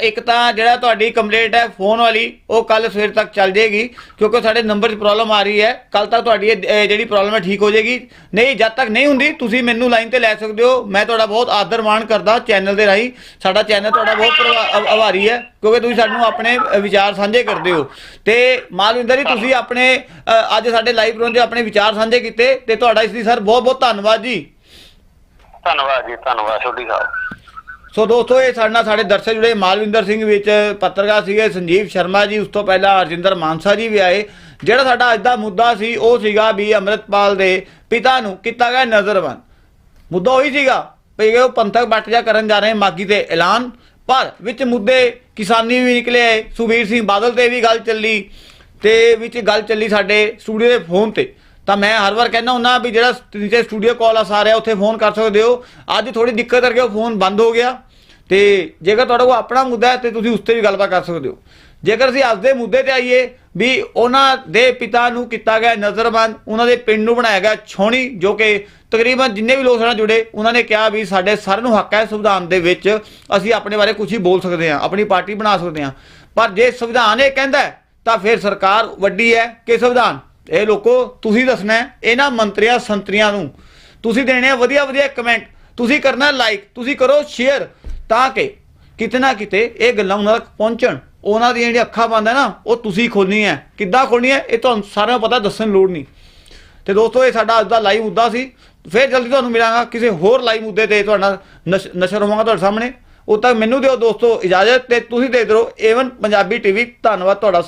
ਇੱਕ ਤਾਂ ਜਿਹੜਾ ਤੁਹਾਡੀ ਕੰਪਲੇਂਟ ਹੈ ਫੋਨ ਵਾਲੀ ਉਹ ਕੱਲ ਸਵੇਰ ਤੱਕ ਚੱਲ ਜਾਏਗੀ ਕਿਉਂਕਿ ਸਾਡੇ ਨੰਬਰ 'ਚ ਪ੍ਰੋਬਲਮ ਆ ਰਹੀ ਹੈ। ਕੱਲ ਤੱਕ ਤੁਹਾਡੀ ਇਹ, ਜਿਹੜੀ ਪ੍ਰੋਬਲਮ ਹੈ ਠੀਕ ਹੋ ਜਾਏਗੀ। ਨਹੀਂ ਜਦ ਤੱਕ ਨਹੀਂ ਹੁੰਦੀ ਤੁਸੀਂ ਮੈਨੂੰ ਲਾਈਨ ਤੇ ਲੈ ਸਕਦੇ ਹੋ। ਮੈਂ ਤੁਹਾਡਾ ਬਹੁਤ ਆਦਰ ਮਾਣ ਕਰਦਾ ਚੈਨਲ ਦੇ ਰਾਹੀਂ। ਸਾਡਾ ਚੈਨਲ ਤੁਹਾਡਾ ਬਹੁਤ ਪ੍ਰਭਾ- ਆਭ- ਆਭਾਰੀ ਹੈ ਕਿਉਂਕਿ ਤੁਸੀਂ ਸਾਨੂੰ ਆਪਣੇ ਵਿਚਾਰ ਸਾਂਝੇ ਕਰਦੇ ਹੋ। ਤੇ ਮਾਲਵਿੰਦਰ ਜੀ ਤੁਸੀਂ ਆਪਣੇ ਅੱਜ ਸਾਡੇ ਲਾਈਵ ਪ੍ਰੋਗਰਾਮ 'ਚ ਆਪਣੇ ਵਿਚਾਰ ਸਾਂਝੇ ਕੀਤੇ ਤੇ ਤੁਹਾਡਾ ਇਸ ਲਈ ਸਰ ਬਹੁਤ ਬਹੁਤ ਧੰਨਵਾਦ ਜੀ। ਧੰਨਵਾਦ ਜੀ ਧੰਨਵਾਦ ਛੋਟੀ ਸਾਹਿਬ ਸੋ ਦੋਸਤੋ, ਇਹ ਸਾਡੇ ਨਾਲ ਸਾਡੇ ਦਰਸ਼ਕ ਜੁੜੇ ਮਾਲਵਿੰਦਰ ਸਿੰਘ ਵਿੱਚ ਪੱਤਰਕਾਰ ਸੀਗੇ ਸੰਜੀਵ ਸ਼ਰਮਾ ਜੀ, ਉਸ ਤੋਂ ਪਹਿਲਾਂ ਹਰਜਿੰਦਰ ਮਾਨਸਾ ਜੀ ਵੀ ਆਏ। ਜਿਹੜਾ ਸਾਡਾ ਅੱਜ ਦਾ ਮੁੱਦਾ ਸੀ, ਉਹ ਸੀਗਾ ਵੀ ਅੰਮ੍ਰਿਤਪਾਲ ਦੇ ਪਿਤਾ ਨੂੰ ਕੀਤਾ ਗਿਆ ਨਜ਼ਰਬੰਦ। ਮੁੱਦਾ ਉਹੀ ਸੀਗਾ ਵੀ ਉਹ ਪੰਥਕ ਬੱਟਜਾ ਕਰਨ ਜਾ ਰਹੇ ਮਾਗੀ ਤੇ ਐਲਾਨ। ਪਰ ਵਿੱਚ ਮੁੱਦੇ ਕਿਸਾਨੀ ਵੀ ਨਿਕਲੇ ਆਏ, ਸੁਖਬੀਰ ਸਿੰਘ ਬਾਦਲ ਤੇ ਵੀ ਗੱਲ ਚੱਲੀ। ਤੇ ਵਿੱਚ ਗੱਲ ਚੱਲੀ ਸਾਡੇ ਸਟੂਡੀਓ ਦੇ ਫੋਨ ਤੇ। ਤਾਂ ਮੈਂ ਹਰ ਵਾਰ ਕਹਿੰਦਾ ਹੁੰਦਾ ਵੀ ਜਿਹੜਾ ਨੀਚੇ ਸਟੂਡੀਓ ਕਾਲ ਆ ਸਾਰਿਆ ਉੱਥੇ ਫੋਨ ਕਰ ਸਕਦੇ ਹੋ। ਅੱਜ ਥੋੜੀ ਦਿੱਕਤ ਕਰਕੇ ਉਹ ਫੋਨ ਬੰਦ ਹੋ ਗਿਆ। ਤੇ ਜੇਕਰ ਤੁਹਾਡੇ ਕੋਲ ਆਪਣਾ ਮੁੱਦਾ ਹੈ ਤੇ ਤੁਸੀਂ ਉਸ ਤੇ ਵੀ ਗੱਲਬਾਤ ਕਰ ਸਕਦੇ ਹੋ। ਜੇਕਰ ਅਸੀਂ ਅੱਜ ਦੇ ਮੁੱਦੇ ਤੇ ਆਈਏ ਵੀ ਉਹਨਾਂ ਦੇ ਪਿਤਾ ਨੂੰ ਕੀਤਾ ਗਿਆ ਨਜ਼ਰਬੰਦ, ਉਹਨਾਂ ਦੇ ਪਿੰਡ ਨੂੰ ਬਣਾਇਆ ਗਿਆ ਛੋਣੀ ਜੋ ਕਿ ਤਕਰੀਬਨ ਜਿੰਨੇ ਵੀ ਲੋਕ ਸਾਡੇ ਨਾਲ ਜੁੜੇ, ਉਹਨਾਂ ਨੇ ਕਿਹਾ ਵੀ ਸਾਡੇ ਸਾਰਿਆਂ ਨੂੰ ਹੱਕ ਹੈ ਸੰਵਿਧਾਨ ਦੇ ਵਿੱਚ ਅਸੀਂ ਆਪਣੇ ਬਾਰੇ ਕੁਝ ਹੀ ਬੋਲ ਸਕਦੇ ਹਾਂ, ਆਪਣੀ ਪਾਰਟੀ ਬਣਾ ਸਕਦੇ ਹਾਂ। ਪਰ ਜੇ ਸੰਵਿਧਾਨ ਇਹ ਕਹਿੰਦਾ ਤਾਂ ਫਿਰ ਸਰਕਾਰ ਵੱਡੀ ਹੈ ਕਿ ਸੰਵਿਧਾਨ? ਇਹ ਲੋਕੋ, ਤੁਸੀਂ ਦੱਸਣਾ ਇਹਨਾਂ ਮੰਤਰੀਆਂ, ਸੰਤਰੀਆਂ ਨੂੰ। ਤੁਸੀਂ ਦੇਣੇ ਆ ਵਧੀਆ ਵਧੀਆ ਕਮੈਂਟ ਤੁਸੀਂ ਕਰਨਾ ਲਾਈਕ ਤੁਸੀਂ ਕਰੋ ਸ਼ੇਅਰ ਤਾਂ ਕਿ ਕਿਤੇ ਨਾ ਕਿਤੇ ਇਹ ਗੱਲਾਂ ਉਹਨਾਂ ਤੱਕ ਪਹੁੰਚਣ। ਉਹਨਾਂ ਦੀਆਂ ਜਿਹੜੀਆਂ ਅੱਖਾਂ ਬੰਦ ਹੈ ਨਾ, ਉਹ ਤੁਸੀਂ ਖੋਲਣੀਆਂ ਹੈ। ਕਿੱਦਾਂ ਖੋਲਣੀਆਂ ਹੈ? ਇਹ ਤੁਹਾਨੂੰ ਸਾਰਿਆਂ ਨੂੰ ਪਤਾ, ਦੱਸਣ ਦੀ ਲੋੜ ਨਹੀਂ। ਤੇ ਦੋਸਤੋ, ਇਹ ਸਾਡਾ ਅੱਜ ਦਾ ਲਾਈਵ ਮੁੱਦਾ ਸੀ। ਫਿਰ ਜਲਦੀ ਤੁਹਾਨੂੰ ਮਿਲਾਂਗਾ, ਕਿਸੇ ਹੋਰ ਲਾਈਵ ਮੁੱਦੇ ਤੇ ਤੁਹਾਡਾ ਨਸ਼- ਨਸ਼ਰ ਹੋਵਾਂਗਾ ਤੁਹਾਡੇ ਸਾਹਮਣੇ। ਉਹ ਤੱਕ ਮੈਨੂੰ ਦਿਓ ਦੋਸਤੋ ਇਜਾਜ਼ਤ ਤੇ ਤੁਸੀਂ ਦੇ ਦਿਓ। ਏਵਨ ਪੰਜਾਬੀ ਟੀਵੀ ਧੰਨਵਾਦ ਤੁਹਾਡਾ